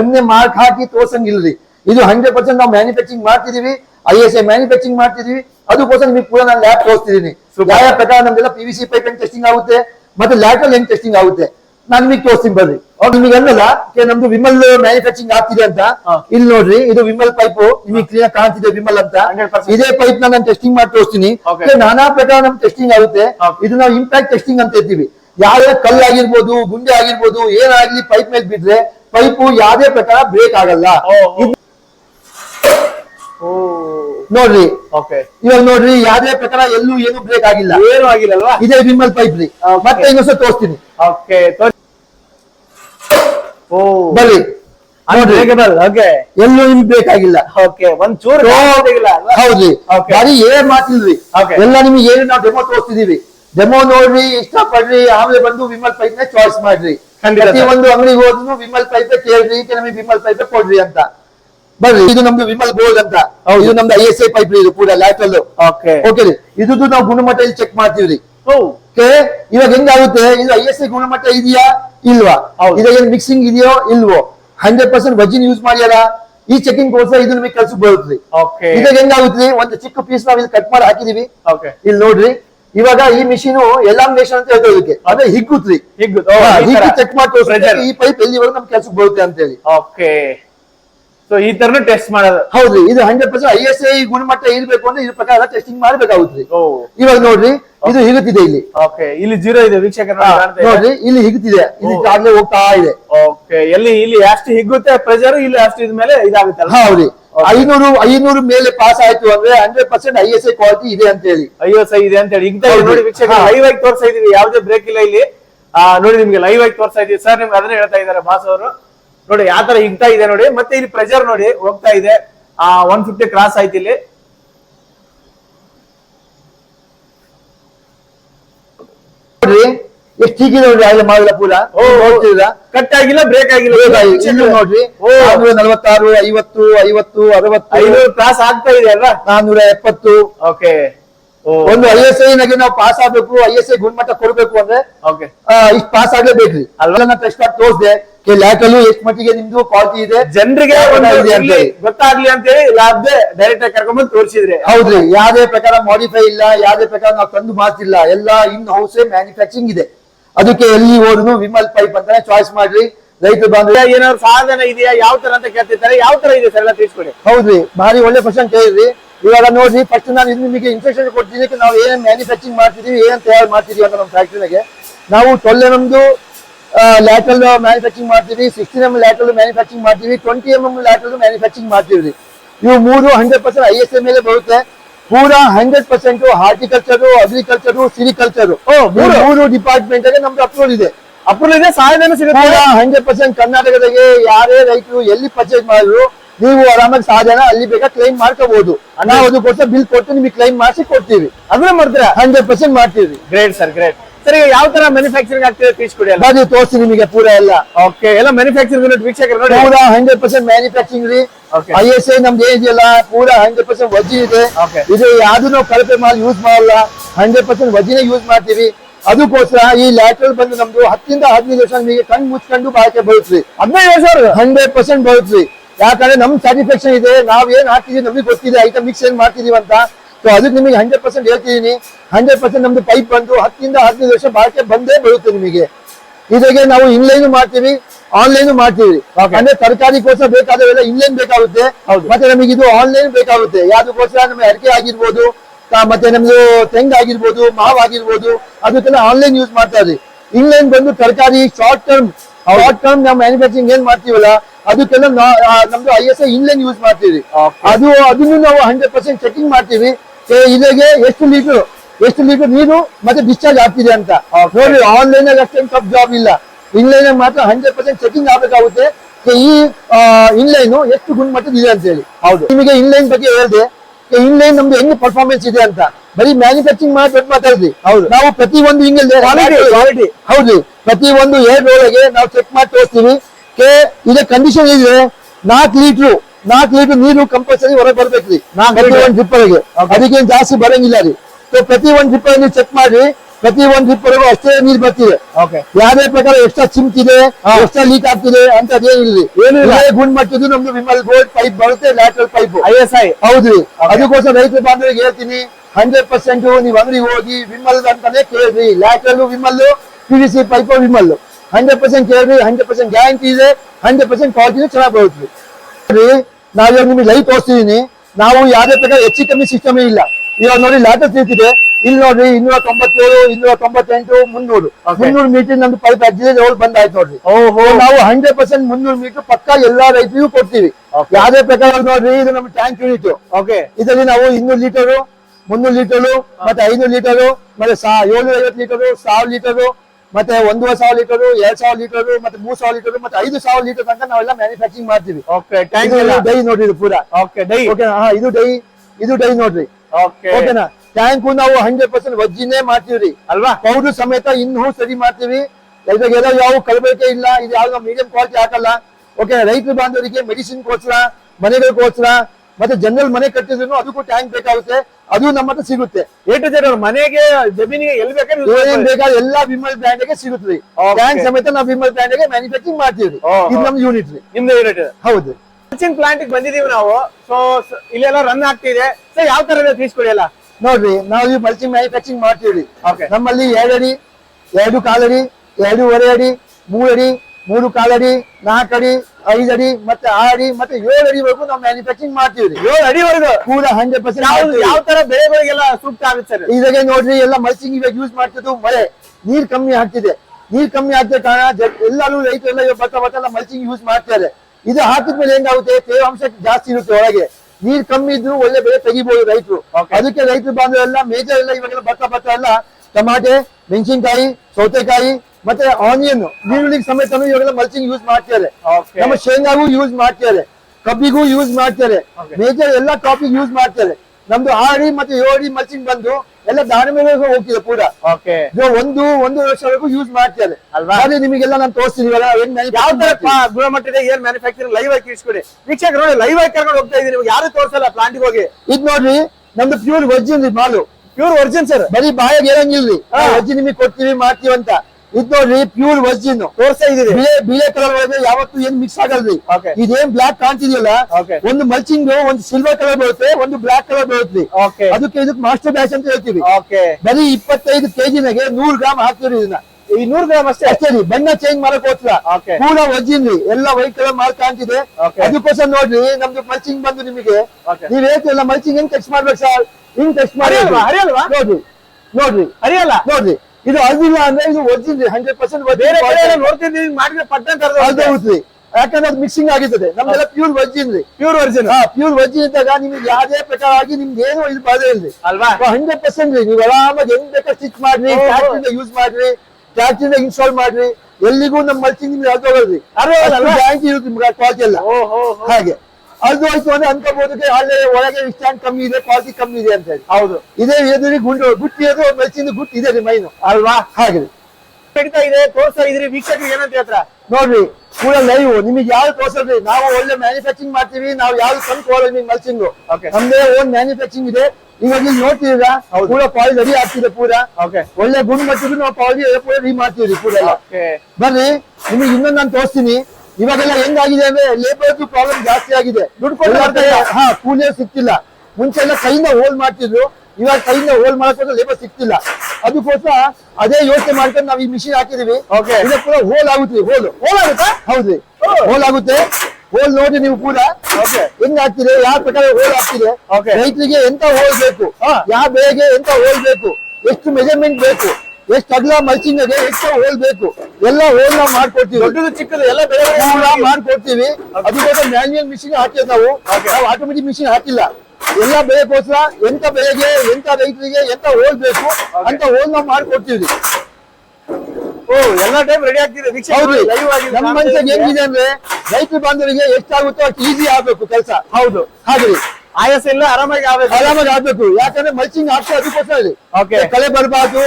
ಸುಮ್ನೆ ಮಾರ್ಕ್ ಹಾಕಿ ತೋರ್ಸಂಗಿಲ್ರಿ. ಇದು ಹಂಡ್ರೆಡ್ ಪರ್ಸೆಂಟ್ ನಾವು ಮ್ಯಾನುಫ್ಯಾಕ್ಚರಿಂಗ್ ಮಾಡ್ತಿದೀವಿ ಐ ಎಸ್ ಐ ಮ್ಯಾನುಫ್ಯಾಕ್ಚರಿಂಗ್ ಮಾಡ್ತಿದೀವಿ. ಅದಕ್ಕೋಸ್ಕರ ನಿಮಗೆ ಪೂರ ನಾನು ಲ್ಯಾಬ್ ತೋರಿಸ್ತಿದ್ದೀನಿ. ಯಾವ ಪ್ರಕಾರ ನಮ್ದೆಲ್ಲ ಪಿ ವಿ ಸಿ ಪೈಪ್ ಹೆಂಗ್ ಟೆಸ್ಟಿಂಗ್ ಆಗುತ್ತೆ ಮತ್ತೆ ಲ್ಯಾಟ್ರಲ್ ಹೆಂಗ್ ಟೆಸ್ಟಿಂಗ್ ಆಗುತ್ತೆ. ನಾನು ನಿಮಗೆ ತೋರಿಸ್ತೀನಿ ಬರ್ರಿ ಅವ್ರು ನಿಮಗೆ ಅನ್ನಲ್ಲ ನಮ್ದು ವಿಮಲ್ ಮ್ಯಾನುಫ್ಯಾಕ್ಚರಿಂಗ್ ಆಗ್ತಿದೆ ಅಂತ. ಇಲ್ಲಿ ನೋಡ್ರಿ ಇದು ವಿಮಲ್ ಪೈಪ್ ನಿಮಗೆ ಕ್ಲಿಯರ್ ಕಾಣ್ತಿದೆ ವಿಮಲ್ ಅಂತ. ಇದೇ ಪೈಪ್ ನಾನು ಟೆಸ್ಟಿಂಗ್ ಮಾಡಿ ತೋರಿಸ್ತೀನಿ. ನಾನಾ ಪ್ರಕಾರ ನಮ್ ಟೆಸ್ಟಿಂಗ್ ಆಗುತ್ತೆ. ಇದು ನಾವು ಇಂಪ್ಯಾಕ್ಟ್ ಟೆಸ್ಟಿಂಗ್ ಅಂತ ಇರ್ತೀವಿ ಯಾವ್ದೇ ಕಲ್ಲು ಆಗಿರ್ಬೋದು ಗುಂಡೆ ಆಗಿರ್ಬೋದು ಏನಾಗ್ಲಿ ಪೈಪ್ ಮೇಲೆ ಬಿದ್ರೆ ಪೈಪು ಯಾವ್ದೇ ಪ್ರಕಾರ ಬ್ರೇಕ್ ಆಗಲ್ಲ. ಓ. ನೋಡ್ರಿ. ಓಕೆ ಇವಾಗ ನೋಡ್ರಿ ಯಾವ್ದೇ ಪ್ರಕಾರ ಎಲ್ಲೂ ಏನು ಬ್ರೇಕ್ ಆಗಿಲ್ಲ. ಏನು ಆಗಿಲ್ಲಲ್ವಾ? ಇದೇ ವಿಮಲ್ ಪೈಪ್ ರೀ. ಮತ್ತೆ ಇನ್ನೊಂದ್ಸ ತೋರಿಸ್ತೀನಿ. ಓಕೆ ಓ. ಬರ್ರಿ. ಎಲ್ಲೂ ನಿಮ್ ಬ್ರೇಕ್ ಆಗಿಲ್ಲ. ಓಕೆ ಒಂದ್ ಚೂರು ಹೌದ್ರಿ. ಬರೀ ಏನ್ ಮಾತಿಲ್ರಿ. ಎಲ್ಲ ನಿಮ್ಗೆ ಏನು ನಾವು ಡೆಮೋ ತೋರಿಸ್ತಿದೀವಿ. ಡೆಮೋ ನೋಡ್ರಿ ಇಷ್ಟ ಪಡ್ರಿ ಆಮೇಲೆ ಬಂದು ವಿಮಲ್ ಪೈಪ್ನ ಚಾಯ್ಸ್ ಮಾಡ್ರಿ. ಪ್ರತಿ ಒಂದು ಅಂಗಡಿಗೆ ಹೋದ್ರು ವಿಮಲ್ ಪೈಪ್ ಕೇಳ್ರಿ ನಮಗೆ ವಿಮಲ್ ಪೈಪ್ ಕೊಡ್ರಿ ಅಂತ. ಬರ್ರಿ ಇದು ನಮ್ದು ವಿಮಲ್ ಗೋಲ್ಡ್ ಅಂತ. ಇದು ನಮ್ದು ಐ ಎಸ್ ಐ ಪೈಪ್ ಇದು ಪೂರ ಲ್ಯಾಟಲ್ ಓಕೆ ಓಕೆ ರೀ. ಇದು ನಾವು ಗುಣಮಟ್ಟ ಇಲ್ಲಿ ಚೆಕ್ ಮಾಡ್ತೀವಿ ರೀ ಓಕೆ ಇವಾಗ ಹೆಂಗಾಗುತ್ತೆ ಇದು ಐ ಎಸ್ ಐ ಗುಣಮಟ್ಟ ಇದೆಯಾ? ಇಲ್ವಾ. ಇದಾಗ ಮಿಕ್ಸಿಂಗ್ ಇದೆಯೋ? ಇಲ್ವೋ? ಹಂಡ್ರೆಡ್ ಪರ್ಸೆಂಟ್ ವಜಿನ್ ಯೂಸ್ ಮಾಡ್ಯಾರ? ಈ ಚೆಕಿಂಗ್ ಕೋರ್ಸ್ ಇದು ನಿಮಗೆ ಕೆಲಸ ಬರುತ್ತೆ ಓಕೆ ಇದಾಗ ಹೆಂಗಾಗುತ್ತೆ ಒಂದು ಚಿಕ್ಕ ಪೀಸ್ ನಾವ್ ಇದು ಕಟ್ ಮಾಡಿ ಹಾಕಿದೀವಿ. ಓಕೆ ಇಲ್ಲಿ ನೋಡ್ರಿ. ಇವಾಗ ಈ ಮಿಷಿನ್ ಎಲಾಮಿನೇಷನ್ ಅಂತ ಹೇಳ್ತಾ ಇದಕ್ಕೆ. ಅದೇ ಹಿಗ್ಗುತ್ರಿ. ಹಿಗ್ಗು ಹಿಗ್ಗಿ ಚೆಕ್ ಮಾಡಿ ಈ ಪೈಪ್ ಎಲ್ಲಿವರೆಗೂ ನಮ್ ಕೆಲ್ಸಕ್ಕೆ ಬರುತ್ತೆ ಅಂತ ಹೇಳಿ ಓಕೆ ಸೊ ಈ ತರ ಟೆಸ್ಟ್ ಮಾಡೋದು. ಹೌದು ಇದು hundred percent I S I ಗುಣಮಟ್ಟ ಇರ್ಬೇಕು ಅಂದ್ರೆ ಇದ್ರ ಪ್ರಕಾರ ಟೆಸ್ಟಿಂಗ್ ಮಾಡ್ಬೇಕಾಗುತ್ತೆ ಇವಾಗ ನೋಡ್ರಿ ಇದು ಹಿಗುತ್ತಿದೆ ಇಲ್ಲಿ. ಓಕೆ ಇಲ್ಲಿ ಜೀರೋ ಇದೆ ವೀಕ್ಷಕರ ನೋಡ್ರಿ ಇಲ್ಲಿ ಹಿಗುತ್ತಿದೆ ಇಲ್ಲಿ ಆಗ್ಲೇ ಹೋಗ್ತಾ ಇದೆ. ಓಕೆ ಎಲ್ಲಿ ಇಲ್ಲಿ ಅಷ್ಟು ಹಿಗ್ಗುತ್ತೆ ಪ್ರೆಷರ್ ಇಲ್ಲಿ ಅಷ್ಟು ಇದ್ಮೇಲೆ ಇದಾಗುತ್ತಲ್ಲ? ಹೌದು. ಐನೂರು ಐನೂರು ಮೇಲೆ ಪಾಸ್ ಆಯ್ತು ಅಂದ್ರೆ hundred percent I S I quality ಇದೆ ಅಂತ ಹೇಳಿ ಐ ಎಸ್ ಐ ಇದೆ ಅಂತ ಹೇಳಿ ಇಂತ ನೋಡಿ ವೀಕ್ಷಕ. ಲೈವ್ ಆಗಿ ತೋರಿಸ್ತಾ ಇದೀವಿ ಯಾವುದೇ ಬ್ರೇಕ್ ಇಲ್ಲ ಇಲ್ಲಿ. ನೋಡಿ ನಿಮ್ಗೆ ಲೈವ್ ಆಗಿ ತೋರಿಸ್ತಾ ಇದೀವಿ ಸರ್ ನಿಮ್ಗೆ ಅದನ್ನೇ ಹೇಳ್ತಾ ಇದ್ದಾರೆ ಬಾಸ್ ಅವರು. ನೋಡಿ ಯಾವ ತರ ಹಿಗ್ತಾ ಇದೆ ನೋಡಿ. ಮತ್ತೆ ಇಲ್ಲಿ ಪ್ರೆಷರ್ ನೋಡಿ ಹೋಗ್ತಾ ಇದೆ. ಆ ಒನ್ ಫಿಫ್ಟಿ ಕ್ರಾಸ್ ಆಯ್ತು ಇಲ್ಲಿ. ನೋಡ್ರಿ ಎಷ್ಟು ಹೀಗಿದೆ ನೋಡ್ರಿ ಆಗಲೇ ಮಾಡಲ್ಲ ಪೂರ? ಓ. ನೋಡ್ತಿದ್ದೀರಾ? ಕಟ್ ಆಗಿಲ್ಲ ಬ್ರೇಕ್ ಆಗಿಲ್ಲ. ನೋಡ್ರಿ ನಲವತ್ತಾರು ಐವತ್ತು ಐವತ್ತು ಅರವತ್ತು. ಐನೂರು ಕ್ರಾಸ್ ಆಗ್ತಾ ಇದೆ ಅಲ್ವಾ? ನಾನ್ನೂರ ಎಪ್ಪತ್ತು. ಓಕೆ ಒಂದು ಐ ಎಸ್ ಐ ನಾಗೆ ನಾವು ಪಾಸ್ ಆಗ್ಬೇಕು ಐ ಎಸ್ ಐ ಗುಣಮಟ್ಟ ಕೊಡ್ಬೇಕು ಅಂದ್ರೆ ಇಷ್ಟು ಪಾಸ್ ಆಗ್ಲೇಬೇಕ್ರಿ. ಅಲ್ಲ ಟೆಸ್ಟ್ ಆಗಿ ತೋರಿಸಿದೆ. ಅಲ್ಲಿ ಎಷ್ಟು ಮಟ್ಟಿಗೆ ನಿಮ್ದು ಕ್ವಾಲಿಟಿ ಇದೆ? ಜನರಿಗೆ. ಗೊತ್ತಾಗ್ಲಿ ಅಂತ ಹೇಳಿ ಲಾಭದೆ ಡೈರೆಕ್ಟ್ ಆಗಿ ಕರ್ಕೊಂಡ್ಬಂದು ತೋರಿಸಿದ್ರೆ. ಹೌದ್ರಿ. ಯಾವ್ದೇ ಪ್ರಕಾರ ಮಾಡಿಫೈ ಇಲ್ಲ ಯಾವ್ದೇ ಪ್ರಕಾರ ನಾವು ತಂದು ಮಾಡ್ತಿಲ್ಲ ಎಲ್ಲ ಇನ್ ಹೌಸ್ ಮ್ಯಾನುಫ್ಯಾಕ್ಚರಿಂಗ್ ಇದೆ. ಅದಕ್ಕೆ ಎಲ್ಲಿ ಹೋದ್ರು ವಿಮಲ್ ಪೈಪ್ ಅಂತಾನೆ ಚಾಯ್ಸ್ ಮಾಡ್ರಿ. ರೈತರು ಬಂದ್ರೆ ಏನಾದ್ರು ಸಾಧನ ಇದೆಯಾ? ಯಾವ ತರ ಅಂತ ಕೇಳ್ತಿರ್ತಾರೆ. ಯಾವ ತರ ಇದೆ ಸರ್ ಎಲ್ಲ ತಿಳಿಸ್ಕೊಡಿ. ಹೌದ್ರಿ. ಭಾರಿ ಒಳ್ಳೆ ಕ್ವಶನ್ ಕೇಳಿದ್ರಿ. ಇವಾಗ ನೋಡಿ ಫಸ್ಟ್ ನಾನು ಇದು ನಿಮಗೆ ಇನ್ಸ್ಟ್ರಕ್ಷನ್ ಕೊಡ್ತೀನಿ ನಾವು ಏನೇನು ಮ್ಯಾನುಫ್ಯಾಕ್ಚರಿಂಗ್ ಮಾಡ್ತಿದೀವಿ ಏನು ತಯಾರು ಮಾಡ್ತಿದೀವಿ ಅಂತ ನಮ್ಮ ಫ್ಯಾಕ್ಟ್ರಿನಾಗೆ ನಾವು ಟ್ವೆಲ್ ಎಂ ಎಮ್ದು ಲ್ಯಾಟಲ್ ಮ್ಯಾನುಫ್ಯಾಕ್ಚರಿಂಗ್ ಮಾಡ್ತೀವಿ ಸಿಕ್ಸ್ಟೀನ್ ಎಂ ಲ್ಯಾಟಲ್ ಮ್ಯಾನುಫ್ಯಾಕ್ಚರಿಂಗ್ ಮಾಡ್ತೀವಿ twenty M M lateral manufacturing ಮಾಡ್ತೀವಿ ಇವು ಮೂರು hundred percent I S A ಮೇಲೆ ಬರುತ್ತೆ. ಪೂರಾ hundred percent horticulture agriculture sericulture ಮೂರು? ಡಿಪಾರ್ಟ್ಮೆಂಟ್ ನಮ್ದು ಅಪ್ರೂವಲ್ ಇದೆ. ಅಪ್ರೂವಲ್ ಇದೆ ಸಹಾಯಧನ ಸಿಗುತ್ತೆ. ಹಂಡ್ರೆಡ್ ಪರ್ಸೆಂಟ್ ಕರ್ನಾಟಕದಾಗೆ ಯಾರೇ ರೈತರು ಎಲ್ಲಿ ಪರ್ಚೇಸ್ ಮಾಡಿದ್ರು ನೀವು ಆರಾಮಾಗಿ ಸಾಧನ ಅಲ್ಲಿ ಬೇಕಾ ಕ್ಲೈಮ್ ಮಾಡ್ಕೋಬಹುದು ಅದು ಅದಕ್ಕೋಸ್ಕರ ಬಿಲ್ ಕೊಟ್ಟು ನಿಮಗೆ ಕ್ಲೈಮ್ ಮಾಡಿಸಿ ಕೊಡ್ತೀವಿ. ಅದನ್ನ ಮಾಡ್ತೀರಾ ಹಂಡ್ರೆಡ್ ಪರ್ಸೆಂಟ್ ಮಾಡ್ತೀವಿ. ಗ್ರೇಟ್ ಸರ್ ಗ್ರೇಟ್ ಸರ್ ಈಗ ಯಾವ ತರ ಮ್ಯಾನುಫ್ಯಾಕ್ಚರಿಂಗ್ ಆಗ್ತಿದೆ ತಿಳಿಸ್ಕೊಡಿ ಅಲ್ಲ? ನೀವು ತೋರಿಸಿ ನಿಮಗೆ ಪೂರ ಎಲ್ಲ. ಓಕೆ ಎಲ್ಲ ಮ್ಯಾನುಫ್ಯಾಕ್ಚರಿಂಗ್ ವೀಕ್ಷಕರು ನೋಡಿ. ಪೂರಾ ಹಂಡ್ರೆಡ್ ಪರ್ಸೆಂಟ್ ಮ್ಯಾನುಫ್ಯಾಕ್ಚರಿಂಗ್ ರೀ. ಐ ಎಸ್ ಐ ನಮ್ದು ಏನಿದೆಯಲ್ಲ ಪೂರಾ ಹಂಡ್ರೆಡ್ ಪರ್ಸೆಂಟ್ ವಜಿ ಇದೆ. ಇದು ಯಾವ್ದು ನಾವು ಕಳಪೆ ಮಾಲ್ ಯೂಸ್ ಮಾಡಲ್ಲ ಹಂಡ್ರೆಡ್ ಪರ್ಸೆಂಟ್ ವಜಿನೇ ಯೂಸ್ ಮಾಡ್ತೀವಿ. ಅದಕ್ಕೋಸ್ಕರ ಈ ಲ್ಯಾಟ್ರಲ್ ಬಂದು ನಮ್ದು ಹತ್ತಿಂದ ಹದಿನೈದು ವರ್ಷ ನಿಮಗೆ ಕಣ್ಣು ಮುಚ್ಕೊಂಡು ಬಾಳಿಕೆ ಬರುತ್ತೆ ಹದಿನೈದು ವರ್ಷ ಹಂಡ್ರೆಡ್ ಪರ್ಸೆಂಟ್ ಬರುತ್ತೆ ಯಾಕಂದ್ರೆ ನಮ್ ಸ್ಯಾಟಿಸ್ಫ್ಯಾಕ್ಷನ್ ಇದೆ ನಾವ್ ಏನ್ ಹಾಕ್ತಿದೀವಿ ನಮಗೆ ಗೊತ್ತಿದೆ ಐಟಮ್ ಮಿಕ್ಸ್ ಏನ್ ಮಾಡ್ತಿದೀವಿ ಅಂತ. ಸೊ ಅದಕ್ಕೆ ನಿಮಗೆ ಹಂಡ್ರೆಡ್ ಪರ್ಸೆಂಟ್ ಹೇಳ್ತಿದೀನಿ ಹಂಡ್ರೆಡ್ ಪರ್ಸೆಂಟ್ ನಮ್ದು ಪೈಪ್ ಬಂದು ಹತ್ತಿಂದ ಹದಿನೈದು ವರ್ಷ ಬಾಳಿಕೆ ಬಂದೇ ಬರುತ್ತೆ ನಿಮಗೆ. ಇದಕ್ಕೆ ನಾವು ಇನ್ಲೈನ್ ಮಾಡ್ತೀವಿ ಆನ್ಲೈನ್ ಮಾಡ್ತೀವಿ. ಅಂದ್ರೆ ತರಕಾರಿಗೋಸ್ಕರ ಬೇಕಾದವೆಲ್ಲ ಇನ್ಲೈನ್ ಬೇಕಾಗುತ್ತೆ. ಮತ್ತೆ ನಮಗೆ ಇದು ಆನ್ಲೈನ್ ಬೇಕಾಗುತ್ತೆ. ಯಾವ್ದಕ್ಕೋಸ್ಕರ ನಮ್ಮ ಅಡಿಕೆ ಆಗಿರ್ಬೋದು ಮತ್ತೆ ನಮ್ದು ತೆಂಗ್ ಆಗಿರ್ಬೋದು ಮಾವ್ ಆಗಿರ್ಬೋದು ಅದಕ್ಕೆಲ್ಲ ಆನ್ಲೈನ್ ಯೂಸ್ ಮಾಡ್ತಾ ಇದ್ವಿ ಇನ್ಲೈನ್ ಬಂದು ತರಕಾರಿ ಶಾರ್ಟ್ ಟರ್ಮ್ ಶಾರ್ಟ್ ಟರ್ಮ್ ನಾವು ಮ್ಯಾನುಫ್ಯಾಕ್ಚರಿಂಗ್ ಏನ್ ಮಾಡ್ತೀವಲ್ಲ ಅದಕ್ಕೆಲ್ಲ ನಮ್ದು I S I inline use ಮಾಡ್ತೀವಿ. ಅದು ಅದನ್ನು ನಾವು ಹಂಡ್ರೆಡ್ ಪರ್ಸೆಂಟ್ ಚೆಕಿಂಗ್ ಮಾಡ್ತೀವಿ. ಇದಕ್ಕೆ ಎಷ್ಟು ಲೀಟರ್ ಎಷ್ಟು ಲೀಟರ್ ನೀರು ಮತ್ತೆ ಡಿಸ್ಚಾರ್ಜ್ ಆಗ್ತಿದೆ ಅಂತ. ನೋಡಿ ಆನ್ಲೈನ್ ಅಲ್ಲಿ ಅಷ್ಟೇನು ಟಫ್ ಜಾಬ್ ಇಲ್ಲ. ಇನ್ಲೈನ್ ಮಾತ್ರ ಹಂಡ್ರೆಡ್ ಪರ್ಸೆಂಟ್ ಚೆಕಿಂಗ್ ಆಗಬೇಕಾಗುತ್ತೆ. ಈ ಇನ್ಲೈನ್ ಎಷ್ಟು ಗುಣಮಟ್ಟದ ಇದೆ ಅಂತ ಹೇಳಿ. ಹೌದು. ನಿಮಗೆ ಇನ್ಲೈನ್ ಬಗ್ಗೆ ಹೇಳಿದೆ. ಇನ್ಲೈನ್ ನಮ್ದು ಹೆಂಗ್ ಪರ್ಫಾರ್ಮೆನ್ಸ್ ಇದೆ ಅಂತ. ಬರೀ ಮ್ಯಾನುಫ್ಯಾಕ್ಚರಿಂಗ್ ಮಾತ್ರ ಮಾತಾಡಿದ್ವಿ ಹೌದು. ನಾವು ಪ್ರತಿ ಒಂದು ಹಿಂಗೆ ಹೌದು. ಪ್ರತಿ ಒಂದು ಏರ್ ಒಳಗೆ ನಾವು ಚೆಕ್ ಮಾಡಿ ತೋರಿಸ್ತೀವಿ. ಕೆ ಇದೇ ಕಂಡೀಷನ್ ಇದೆ ನಾಲ್ಕು ಲೀಟ್ರು ನಾಲ್ಕು ಲೀಟರ್ ನೀರು ಕಂಪಲ್ಸರಿ ಹೊರಗೆ ಬರ್ಬೇಕ್ರಿ. ಪ್ರತಿ ಒಂದು ಡ್ರಿಪ್ಪರ್ಗೆ ಅದಕ್ಕೇನು ಜಾಸ್ತಿ ಬರಂಗಿಲ್ಲ ರೀ. ಸೊ ಪ್ರತಿ ಒಂದು ಜಿಪ್ಪರ್ ನೀವು ಚೆಕ್ ಮಾಡಿ ಪ್ರತಿ ಒಂದು ಡ್ರಿಪ್ಪರ್ಗೂ ಅಷ್ಟೇ ನೀರು ಬರ್ತಿದೆ. ಓಕೆ ಯಾವುದೇ ಪ್ರಕಾರ ಎಕ್ಸ್ಟ್ರಾ ಚಿಮ್ತಿದೆ ಎಕ್ಸ್ಟ್ರಾ ಲೀಕ್ ಆಗ್ತಿದೆ ಅಂತ ಅದೇನಿಲ್ಲ ಏನಿಲ್ಲ ಗುಣಮಟ್ಟದ್ದು ನಮ್ದು ವಿಮಲ್ ಗೋಲ್ಡ್ ಪೈಪ್ ಬರುತ್ತೆ lateral pipe I S I ಹೌದ್ರಿ. ಅದಕ್ಕೋಸ್ಕರ ರೈತರು ಬಾಂಧವರಿಗೆ ಹೇಳ್ತೀನಿ ಹಂಡ್ರೆಡ್ ಪರ್ಸೆಂಟ್ ನೀವು ಅಂಗಡಿ ಹೋಗಿ ವಿಮಲ್ ಅಂತಾನೆ ಕೇಳಿ lateral Vimal P V C pipe Vimal hundred percent ಕೇಳಿ ಹಂಡ್ರೆಡ್ ಪರ್ಸೆಂಟ್ ಗ್ಯಾರಂಟಿ ಇದೆ ಹಂಡ್ರೆಡ್ ಪರ್ಸೆಂಟ್ ಕ್ವಾಲಿಟಿ ಚೆನ್ನಾಗಿ ಬರುತ್ತೆ. ನಾವಿವಾಗ ನಿಮಗೆ ಲೈಟ್ ತೋರಿಸ್ತಿದೀನಿ. ನಾವು ಯಾವುದೇ ಪ್ರಕಾರ ಹೆಚ್ಚು ಕಮ್ಮಿ ಸಿಸ್ಟಮೇ ಇಲ್ಲ. ಇವಾಗ ನೋಡಿ ಲ್ಯಾಟರ್ ಸಿಗ್ತಿದೆ ಇಲ್ಲಿ ನೋಡ್ರಿ ಇನ್ನೂರ ತೊಂಬತ್ತೇಳು ಇನ್ನೂರ ತೊಂಬತ್ತೆಂಟು ಮುನ್ನೂರು ಮುನ್ನೂರು ಮೀಟರ್ ನಮ್ದು ಪೈಪ್ ಅಡ್ಜಸ್ಟ್ ಅವ್ರು ಬಂದಾಯ್ತು ನೋಡ್ರಿ. ನಾವು ಹಂಡ್ರೆಡ್ ಪರ್ಸೆಂಟ್ ಮುನ್ನೂರು ಮೀಟರ್ ಪಕ್ಕ ಎಲ್ಲಾ ರೈತರಿಗೂ ಕೊಡ್ತೀವಿ. ಯಾವುದೇ ಪ್ರಕಾರ ನೋಡ್ರಿ ಇದು ನಮ್ಮ ಟ್ಯಾಂಕ್ ಯೂನಿಟ್ ಓಕೆ ಇದರಲ್ಲಿ ನಾವು ಇನ್ನೂರು ಲೀಟರು ಮುನ್ನೂರು ಲೀಟರು ಮತ್ತೆ ಐನೂರು ಲೀಟರು ಮತ್ತೆ ಸಾ ಏಳ್ನೂರ ಐವತ್ತು ಲೀಟರು ಸಾವಿರ ಲೀಟರು ಮತ್ತೆ ಒಂದೂವರೆ ಸಾವಿರ ಲೀಟರ್ ಎರಡ್ ಸಾವಿರ ಲೀಟರ್ ಮತ್ತೆ ಮೂರ್ ಸಾವಿರ ಲೀಟರ್ ಮತ್ತೆ ಐದು ಸಾವಿರ ಲೀಟರ್ ತನಕ ನಾವೆಲ್ಲ ಮ್ಯಾನುಫ್ಯಾಕ್ಚರಿಂಗ್ ಮಾಡ್ತೀವಿ. ಓಕೆ ಟ್ಯಾಂಕ್ ಎಲ್ಲ? ಡೈ ನೋಡ್ರಿ ಇದು ಪೂರಾ. ಡೈ? ಇದು ಡೈ ಇದು ಡೈ ನೋಡ್ರಿ. ಓಕೆ ಓಕೆನಾ ಟ್ಯಾಂಕು ನಾವು ಹಂಡ್ರೆಡ್ ಪರ್ಸೆಂಟ್ ವಜ್ಜಿನೇ ಮಾಡ್ತೀವಿ ಅಲ್ವಾ? ಪೌಡರ್ ಸಮೇತ ಇನ್ನೂ ಸರಿ ಮಾಡ್ತೀವಿ. ಇದ್ರಾಗೆಲ್ಲ ಯಾವ ಕಲಬೆರಕೆ ಇಲ್ಲ ಇದು ಯಾವ್ದು ಮೀಡಿಯಂ ಕ್ವಾಲಿಟಿ ಹಾಕಲ್ಲ. ಓಕೆ ರೈತರು ಬಾಂಧವರಿಗೆ ಮೆಡಿಸಿನ್ ಕೋಸ್ಕರ ಮನೆಗಳಿಗೋಸ್ಕರ ಮತ್ತೆ ಜನರಲ್ ಮನೆ ಕಟ್ಟಿದ್ರು ಅದಕ್ಕೂ ಟ್ಯಾಂಕ್ ಬೇಕಾಗುತ್ತೆ. ಅದು ನಮ್ಮ ಹತ್ರ ಸಿಗುತ್ತೆ ಏಟು ಜೆಡ್ ಮನೆಗೆ ಜಮೀನಿಗೆ ಎಲ್ಲಿ ಬೇಕಾದ್ರೆ ಏನ್ ಬೇಕಾದ್ರೆ ಎಲ್ಲಾ ವಿಮಲ್ ಬ್ರ್ಯಾಂಡ್ಗೆ ಸಿಗುತ್ತೆ Okay. ಟ್ಯಾಂಕ್ ಸಮೇತ ನಾವು ವಿಮಲ್ ಬ್ರ್ಯಾಂಡ್ಗೆ ಮ್ಯಾನುಫ್ಯಾಕ್ಚರಿಂಗ್ ಮಾಡ್ತೀವಿ. ಇದು. ನಮ್ ಯೂನಿಟ್ ನಿಮ್ದು ಯೂನಿಟ್ ಹೌದು. ಮಲ್ಚಿಂಗ್ ಪ್ಲಾಂಟ್ ಬಂದಿದೀವಿ ನಾವು. ಸೊ ಇಲ್ಲೆಲ್ಲ ರನ್ ಆಗ್ತಿದೆ ಸೊ ಯಾವ ತರ ಅಲ್ಲ ನೋಡ್ರಿ ನಾವು ಈ ಮಲ್ಚಿ ಮ್ಯಾನುಫ್ಯಾಕ್ಚರಿಂಗ್ ಮಾಡ್ತೀವಿ. ನಮ್ಮಲ್ಲಿ ಎರಡು ಅಡಿ ಎರಡು ಕಾಲಡಿ ಎರಡೂವರೆ ಅಡಿ ಮೂರಡಿ ಮೂರು ಕಾಲಡಿ ನಾಲ್ಕು ಅಡಿ ಐದು ಅಡಿ ಮತ್ತೆ ಆರು ಅಡಿ ಮತ್ತೆ ಏಳು ಅಡಿವರೆಗೂ ನಾವು ಮ್ಯಾನುಫ್ಯಾಕ್ಚರಿಂಗ್ ಮಾಡ್ತೀವಿ ಏಳು ಅಡಿವರೆಗೂ ಕೂಡ ಹಂಡ್ರೆಡ್ ಯಾವ ಪರ್ಸೆಂಟ್ ಯಾವ ತರ ಬೆಳೆಗಳಿಗೆಲ್ಲ ಸೂಕ್ತ ಆಗುತ್ತೆ ಇದಾಗೆ ನೋಡ್ರಿ ಎಲ್ಲ ಮಲ್ಸಿಂಗ್ ಇವಾಗ ಯೂಸ್ ಮಾಡ್ತಿದ್ದು ಮಳೆ. ನೀರ್ ಕಮ್ಮಿ ಆಗ್ತಿದೆ. ನೀರ್ ಕಮ್ಮಿ ಆಗ್ತಿದೆ ಕಾರಣ ಎಲ್ಲರೂ ರೈತರು ಎಲ್ಲ ಇವಾಗ ಬರ್ತಾ ಬರ್ತಾ ಮಲ್ಚಿಂಗ್ ಯೂಸ್ ಮಾಡ್ತಾರೆ. ಇದು ಹಾಕಿದ್ಮೇಲೆ ಹೆಂಗಾಗುತ್ತೆ? ತೇವಾಂಶ ಜಾಸ್ತಿ ಇರುತ್ತೆ ಒಳಗೆ. ನೀರ್ ಕಮ್ಮಿ ಇದ್ರು ಒಳ್ಳೆ ಬೆಳೆ ತೆಗಿಬಹುದು ರೈತರು. ಅದಕ್ಕೆ ರೈತರು ಬಾಂಧವ ಎಲ್ಲ ಮೇಜರ್ ಎಲ್ಲ ಇವಾಗೆಲ್ಲ ಬರ್ತಾ ಬರ್ತಾ ಎಲ್ಲ ಟಮಾಟೆ ಮೆಣಸಿನಕಾಯಿ ಸೌತೆಕಾಯಿ ಮತ್ತೆ ಆನಿಯನ್ ಈರುಳ್ಳಿ ಸಮೇತ ಇವಾಗೆಲ್ಲ ಮಲ್ಚಿಂಗ್ ಯೂಸ್ ಮಾಡ್ತಾರೆ ನಮ್ಮ ಶೇಂಗಾಗೂ ಯೂಸ್ ಮಾಡ್ತಾರೆ ಕಬ್ಬಿಗೂ ಯೂಸ್ ಮಾಡ್ತಾರೆ. ಮೇಜರ್ ಎಲ್ಲ ಕಾಫಿ ಯೂಸ್ ಮಾಡ್ತಾರೆ ನಮ್ದು ಆಡಿ ಮತ್ತೆ ಏಳಿ ಮಲ್ಚಿಂಗ್ ಬಂದು ಎಲ್ಲ ಮೇಲೆ ಹೋಗ್ತಿದೆ ಪೂರ. ಇದು ಒಂದು ಒಂದು ವರ್ಷವರೆಗೂ ಯೂಸ್ ಮಾಡ್ತಾರೆ ಅಲ್ವಾ? ನಿಮಗೆಲ್ಲ ನಾನು ತೋರಿಸ್ತೀನಿ ಇವಾಗ ಯಾವ ತರ manufacturing ಮಾಡ್ತೀವಿ. ಗುಣಮಟ್ಟ ಇದೆ ಏನ್ ಮ್ಯಾನುಫ್ಯಾಕ್ಚರಿಂಗ್ ಲೈವ್ ಆಗಿ ಇಸ್ಕೊಡಿ ವೀಕ್ಷಕರು ನೋಡಿ ಲೈವ್ ಆಗಿ ಕರ್ಕೊಂಡು ಹೋಗ್ತಾ ಇದೀನಿ ಯಾರು ತೋರಿಸಲ್ಲ ಪ್ಲಾಂಟ್ ಹೋಗಿ? ಇದ್ ನೋಡ್ರಿ ನಮ್ದು ಪ್ಯೂರ್ ರೀ ಮಾಲು. ಪ್ಯೂರ್ ಒರಿಜಿನ್ ಸರ್ ಬರೀ ಬಾಯಾಗ ಇರಂಗಿಲ್ರಿ ಒರಿಜಿನ್ ವರ್ಜಿನ್ ನಿಮಗೆ ಕೊಡ್ತೀವಿ ಮಾಡ್ತೀವಿ ಅಂತ. ಇದ್ ನೋಡ್ರಿ ಪ್ಯೂರ್ ವರ್ಜಿನ್ ತೋರಿಸ್ತಾ ಇದೀರಿ ಬಿಳೆ ಬಿಳೆ ಕಲರ್ ಒಳಗೆ ಯಾವತ್ತು ಏನ್ ಮಿಕ್ಸ್ ಆಗಲ್ರಿ. ಇದೇನ್ ಬ್ಲಾಕ್ ಕಾಣ್ತಿದೆಯಲ್ಲ. ಒಂದು ಮಲ್ಚಿಂಗ್ ಒಂದು ಸಿಲ್ವರ್ ಕಲರ್ ಬರುತ್ತೆ ಒಂದು ಬ್ಲಾಕ್ ಕಲರ್ ಬರುತ್ತೆ ಅದಕ್ಕೆ ಇದಕ್ಕೆ ಮಾಸ್ಟರ್ ಬ್ಯಾಚ್ ಅಂತ ಹೇಳ್ತೀವಿ. ಬರೀ ಇಪ್ಪತ್ತೈದು ಕೆಜಿನಾಗೆ ನೂರ್ ಗ್ರಾಮ್ ಹಾಕ್ತೀವಿ ಇದನ್ನ. ಈ ನೂರ್ ಗ್ರಾಮ್ ಅಷ್ಟೇ? ಅಷ್ಟೇ ರೀ ಬಣ್ಣ ಚೇಂಜ್ ಮಾಡಕ್ ಹೋಗ್ತಿಲ್ಲ. ಪೂರ ಒಜ್ಜಿನ್ ರೀ ಎಲ್ಲ ವೈಟ್ ಕಲರ್ ಮಾರ್ಕ್ ಕಾಣ್ತಿದೆ. ಅದಕ್ಕೋಸ್ಕರ ನೋಡ್ರಿ ನಮ್ದು ಮಲ್ಚಿಂಗ್ ಬಂದು ನಿಮಗೆ. ನೀವ್ ಹೇಳ್ತಿಲ್ಲ ಮಲ್ಚಿಂಗ್ ಹೆಂಗ್ ಟೆಸ್ಟ್ ಮಾಡ್ಬೇಕು ಸರ್ ಹಿಂಗ್ ಟೆಸ್ಟ್ ಮಾಡಿ ಹರಿಯಲ್ವಾ? ಹರಿಯಲ್ವಾ? ನೋಡ್ರಿ ನೋಡ್ರಿ ಹರಿಯಲ್ಲ? ನೋಡ್ರಿ ಇದು ಅದಿಲ್ಲ ಅಂದ್ರೆ ಇದು ಒಜ್ಜಿನ್ ರೀ ಹಂಡ್ರೆಡ್ ಪರ್ಸೆಂಟ್ ಬೇರೆ ಎಲ್ಲ ನೋಡ್ತಿದ್ದೀನಿ ಮಾಡಿದ್ರೆ ಪಟ್ಟಂತ ಹೋಗ್ತದೆ ಯಾಕಂದ್ರೆ ಅದು ಮಿಕ್ಸಿಂಗ್ ಆಗಿರ್ತದೆ. ನಮ್ದೆಲ್ಲ ಪ್ಯೂರ್ ವಜ್ಜಿನ್ ರೀ. ಪ್ಯೂರ್ ವರ್ಜಿನ್ ಹಾ ಪ್ಯೂರ್ ವಜ್ಜಿನ್ ಇದ್ದಾಗ ನಿಮ್ಗೆ ಯಾವ್ದೇ ಪ್ರಕಾರ ಆಗಿ ನಿಮ್ಗೆ ಏನು ಇದು ಬಾಧೆ ಇಲ್ರಿ. ಅಲ್ವಾ? ಹಂಡ್ರೆಡ್ ಪರ್ಸೆಂಟ್ ರೀ. ನೀವು ಆರಾಮಾಗಿ ಹೆಂಗ್ ಬೇಕಾ ಸ್ಟಿಚ್ ಮಾಡ್ರಿ ಯೂಸ್ ಮಾಡ್ರಿ ಟ್ಯಾಕ್ಟ್ರಿಂದ ಇನ್ಸ್ಟಾಲ್ ಮಾಡ್ರಿ. ಎಲ್ಲಿಗೂ ನಮ್ಮ ಮಲ್ಚಿಂಗ್ ನಿಮ್ಗೆ ಯಾವ್ದು ಹೋಗಲ್ರಿ? ಬ್ಯಾಂಕ್ ಇರುತ್ತೆ ನಿಮ್ಗೆ ಕ್ವಾಲಿಟಿ ಎಲ್ಲ. ಹಾಗೆ. ಅದು ಹೋಯ್ತು ಅಂದ್ರೆ ಅನ್ಕೋಬಹುದು ಅಲ್ಲೇ ಒಳಗೆ ಸ್ಟ್ಯಾಂಡ್ ಕಮ್ಮಿ ಇದೆ ಕ್ವಾಲಿಟಿ ಕಮ್ಮಿ ಇದೆ ಅಂತ ಹೇಳಿ. ಹೌದು. ಇದೇ ಎದುರಿ ಗುಂಡು ಗುಟ್ಟಿ ಅದು ಮೆಚ್ಚಿನ ಗುಟ್ಟಿ ಇದೆ ರೀ ಮೈನು. ಅಲ್ವಾ? ಹಾಗೆ. ರೀ ಇದೆ ತೋರಿಸ್ತಾ ಇದ್ರಿ ವೀಕ್ಷಕರಿಗೆ ಏನಂತ ಹೇಳ್ತಾರ? ನೋಡ್ರಿ ಕೂಡ ಲೈವ್ ನಿಮಗೆ ಯಾವ್ದು ತೋರ್ಸಲ್ರಿ ನಾವು ಒಳ್ಳೆ ಮ್ಯಾನುಫ್ಯಾಕ್ಚರಿಂಗ್ ಮಾಡ್ತೀವಿ ನಾವು ಯಾವ್ದು ತಂದು ಮಲ್ಚಿಂಗ್ Okay. ನಮ್ದೇ ಓನ್ ಮ್ಯಾನುಫ್ಯಾಕ್ಚರಿಂಗ್ ಇದೆ. ಇವಾಗ ನೀವು ನೋಡ್ತೀರಾ ಪೂರ ಪಾಲ್ ರೆಡಿ ಆಗ್ತಿದೆ ಪೂರ. ಒಳ್ಳೆ ಗುಣಮಟ್ಟದ್ದು ನಾವು ಪಾಲಿ ಪೂರ ರೆಡಿ ಮಾಡ್ತೀವಿ ಪೂರ ಬರ್ರಿ ನಿಮಗೆ ಇನ್ನೊಂದು ನಾನು ತೋರಿಸ್ತೀನಿ. ಇವಾಗೆಲ್ಲ ಹೆಂಗಾಗಿದೆ ಅಂದ್ರೆ ಲೇಬರ್ ಪ್ರಾಬ್ಲಮ್ ಜಾಸ್ತಿ ಆಗಿದೆ. ದುಡ್ಡು. ಹಾ ಸಿಕ್ತಿಲ್ಲ ಮುಂಚೆ ಎಲ್ಲ ಕೈಯಿಂದ ಹೋಲ್ ಮಾಡ್ತಿದ್ರು ಇವಾಗ ಕೈಯಿಂದ ಹೋಲ್ ಮಾಡಕ್ಕೆ ಲೇಬರ್ ಸಿಕ್ತಿಲ್ಲ. ಅದಕ್ಕೋಸ್ಕರ ಅದೇ ಯೋಚನೆ ಮಾಡ್ಕೊಂಡು ನಾವು ಈ ಮಿಷಿನ್ ಹಾಕಿದೀವಿ. ಪೂರ ಹೋಲ್ ಆಗುತ್ತೆ ಹೋಲ್ ಹೋಲ್ ಆಗುತ್ತಾ? ಹೌದ್ರಿ ಹೋಲ್ ಆಗುತ್ತೆ. ಹೋಲ್ ನೋಡಿ ನೀವು ಕೂಡ. ಹೆಂಗ್ ಹಾಕ್ತಿದೆ ಯಾವ ಪ್ರಕಾರ ಹೋಲ್ ಹಾಕ್ತಿದೆ. ರೈತರಿಗೆ ಎಂತ ಹೋಲ್ ಬೇಕು? ಯಾವ ಬೆಳೆಗೆ ಎಂತ ಹೋಲ್ ಬೇಕು? ಎಷ್ಟು ಮೆಜರ್ಮೆಂಟ್ ಬೇಕು? ಎಷ್ಟು ಅಗಲ ಮಲ್ಚಿಂಗ್ ಎಷ್ಟು ಹೋಲ್ ಬೇಕು ಎಲ್ಲ ಹೋಲ್ ನಾವು ಮಾಡ್ಕೊಡ್ತೀವಿ. ದೊಡ್ಡದು ಚಿಕ್ಕದು ಎಲ್ಲ ಬೆಳೆ ಪೂರ ಮಾಡ್ಕೊಡ್ತೀವಿ. ಅದಕ್ಕೋಸ್ಕರ ಮ್ಯಾನ್ಯಲ್ ಮಿಷಿನ್ ಹಾಕಿದ್ ನಾವು. ನಾವು ಆಟೋಮೆಟಿಕ್ ಮಿಷಿನ್ ಹಾಕಿಲ್ಲ. ಎಲ್ಲ ಬೆಳೆಗೋಸ್ಕರ ಎಂತ ಬೆಳೆಗೆ ಎಂತ ರೈತರಿಗೆ ಎಂತ ಹೋಲ್ ಬೇಕು ಅಂತ ಹೋಲ್ ನಾವು ಮಾಡ್ಕೊಡ್ತೀವಿ. ಓ ಎಲ್ಲ ಟೈಮ್ ರೆಡಿ ಆಗ್ತಿದೆ. ನಮ್ಮ ಮನಸ್ಸಿಗೆ ಹೆಂಗಿದೆ ಅಂದ್ರೆ ರೈತ ಬಾಂಧವರಿಗೆ ಎಷ್ಟಾಗುತ್ತೋ ಅಷ್ಟು ಈಸಿ ಆಗ್ಬೇಕು ಕೆಲಸ. ಹೌದು. ಹಾಗೆ. ಆಯಾಸ ಎಲ್ಲ ಆರಾಮಾಗಿ ಆಗ್ಬೇಕು. ಆರಾಮಾಗಿ ಆಗ್ಬೇಕು. ಯಾಕಂದ್ರೆ ಮಲ್ಚಿಂಗ್ ಆಗ್ತಾ ಅದಕ್ಕೋಸ್ಕರ ಇದೆ. Okay. ಕಳೆ ಬರಬಾರ್ದು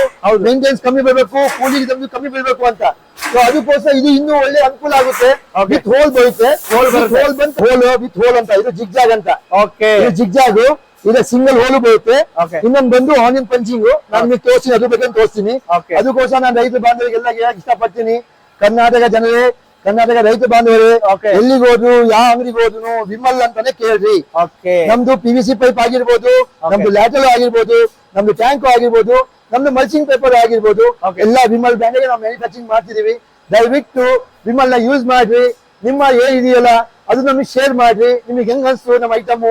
ಮೇಂಟೆನ್ಸ್ ಕಮ್ಮಿ ಬರಬೇಕು ಕೂಲಿಂಗ್ ನಮ್ದು ಕಮ್ಮಿ ಬರಬೇಕು ಅಂತ. ಸೊ ಅದಕ್ಕೋಸ್ಕರ ಇದು ಇನ್ನೂ ಒಳ್ಳೆ ಅನುಕೂಲ ಆಗುತ್ತೆ. Okay. ವಿತ್ ಹೋಲ್ ಬರುತ್ತೆ. Hole ಬರುತ್ತೆ. ಹೋಲ್ ಹೋಲ್ ವಿತ್ ಹೋಲ್ ಅಂತ. ಇದು ಜಿಗ್ಜಾಗ್ ಅಂತ. ಓಕೆ ಇದು ಜಿಗ್ಜಾಗ್ ಇದು ಸಿಂಗಲ್ ಹೋಲು ಬರುತ್ತೆ. Okay. ಇನ್ನೊಂದು ಬಂದು ಆನಿಯನ್ ಪಂಚಿಂಗ್ ನಾನು ನಿಮ್ಗೆ ತೋರಿಸ್ತೀನಿ ಅದ್ರ ಬಗ್ಗೆ ತೋರಿಸ್ತೀನಿ. Okay. ಅದಕ್ಕೋಸ್ಕರ ನಾನು ರೈತ ಬಾಂಧವರಿಗೆಲ್ಲ ಹೇಳಕ್ ಇಷ್ಟಪಡ್ತೀನಿ. ಕರ್ನಾಟಕ ಜನರೇ ಕರ್ನಾಟಕ ರೈತ ಬಾಂಧವರೇ. ಎಲ್ಲಿಗೆ ಹೋದ್ರು ಯಾವ ಅಂಗಡಿಗೆ ಹೋದ್ರು ವಿಮಲ್ ಅಂತಾನೆ ಕೇಳ್ರಿ. ನಮ್ದು ಪಿ ವಿ ಸಿ ಪೈಪ್ ಆಗಿರ್ಬೋದು ನಮ್ದು ಲ್ಯಾಟಲ್ ಆಗಿರ್ಬೋದು ನಮ್ದು ಟ್ಯಾಂಕ್ ಆಗಿರ್ಬೋದು ನಮ್ದು ಮಲ್ಚಿಂಗ್ ಪೇಪರ್ ಆಗಿರ್ಬೋದು. ಎಲ್ಲ ವಿಮಲ್ ಬ್ರ್ಯಾಂಡ್ ನಾವು ಮ್ಯಾನುಫ್ಯಾಕ್ಚರಿಂಗ್ ಮಾಡ್ತಿದೀವಿ ದಯವಿಟ್ಟು ವಿಮಲ್ನ ಯೂಸ್ ಮಾಡ್ರಿ. ನಿಮ್ಮ ಏನಿದೆಯಲ್ಲ ಅದು ನಮಗೆ ಶೇರ್ ಮಾಡ್ರಿ. ನಿಮಗೆ ಹೆಂಗ್ ಅನ್ಸ್ತು ನಮ್ಮ ಐಟಮ್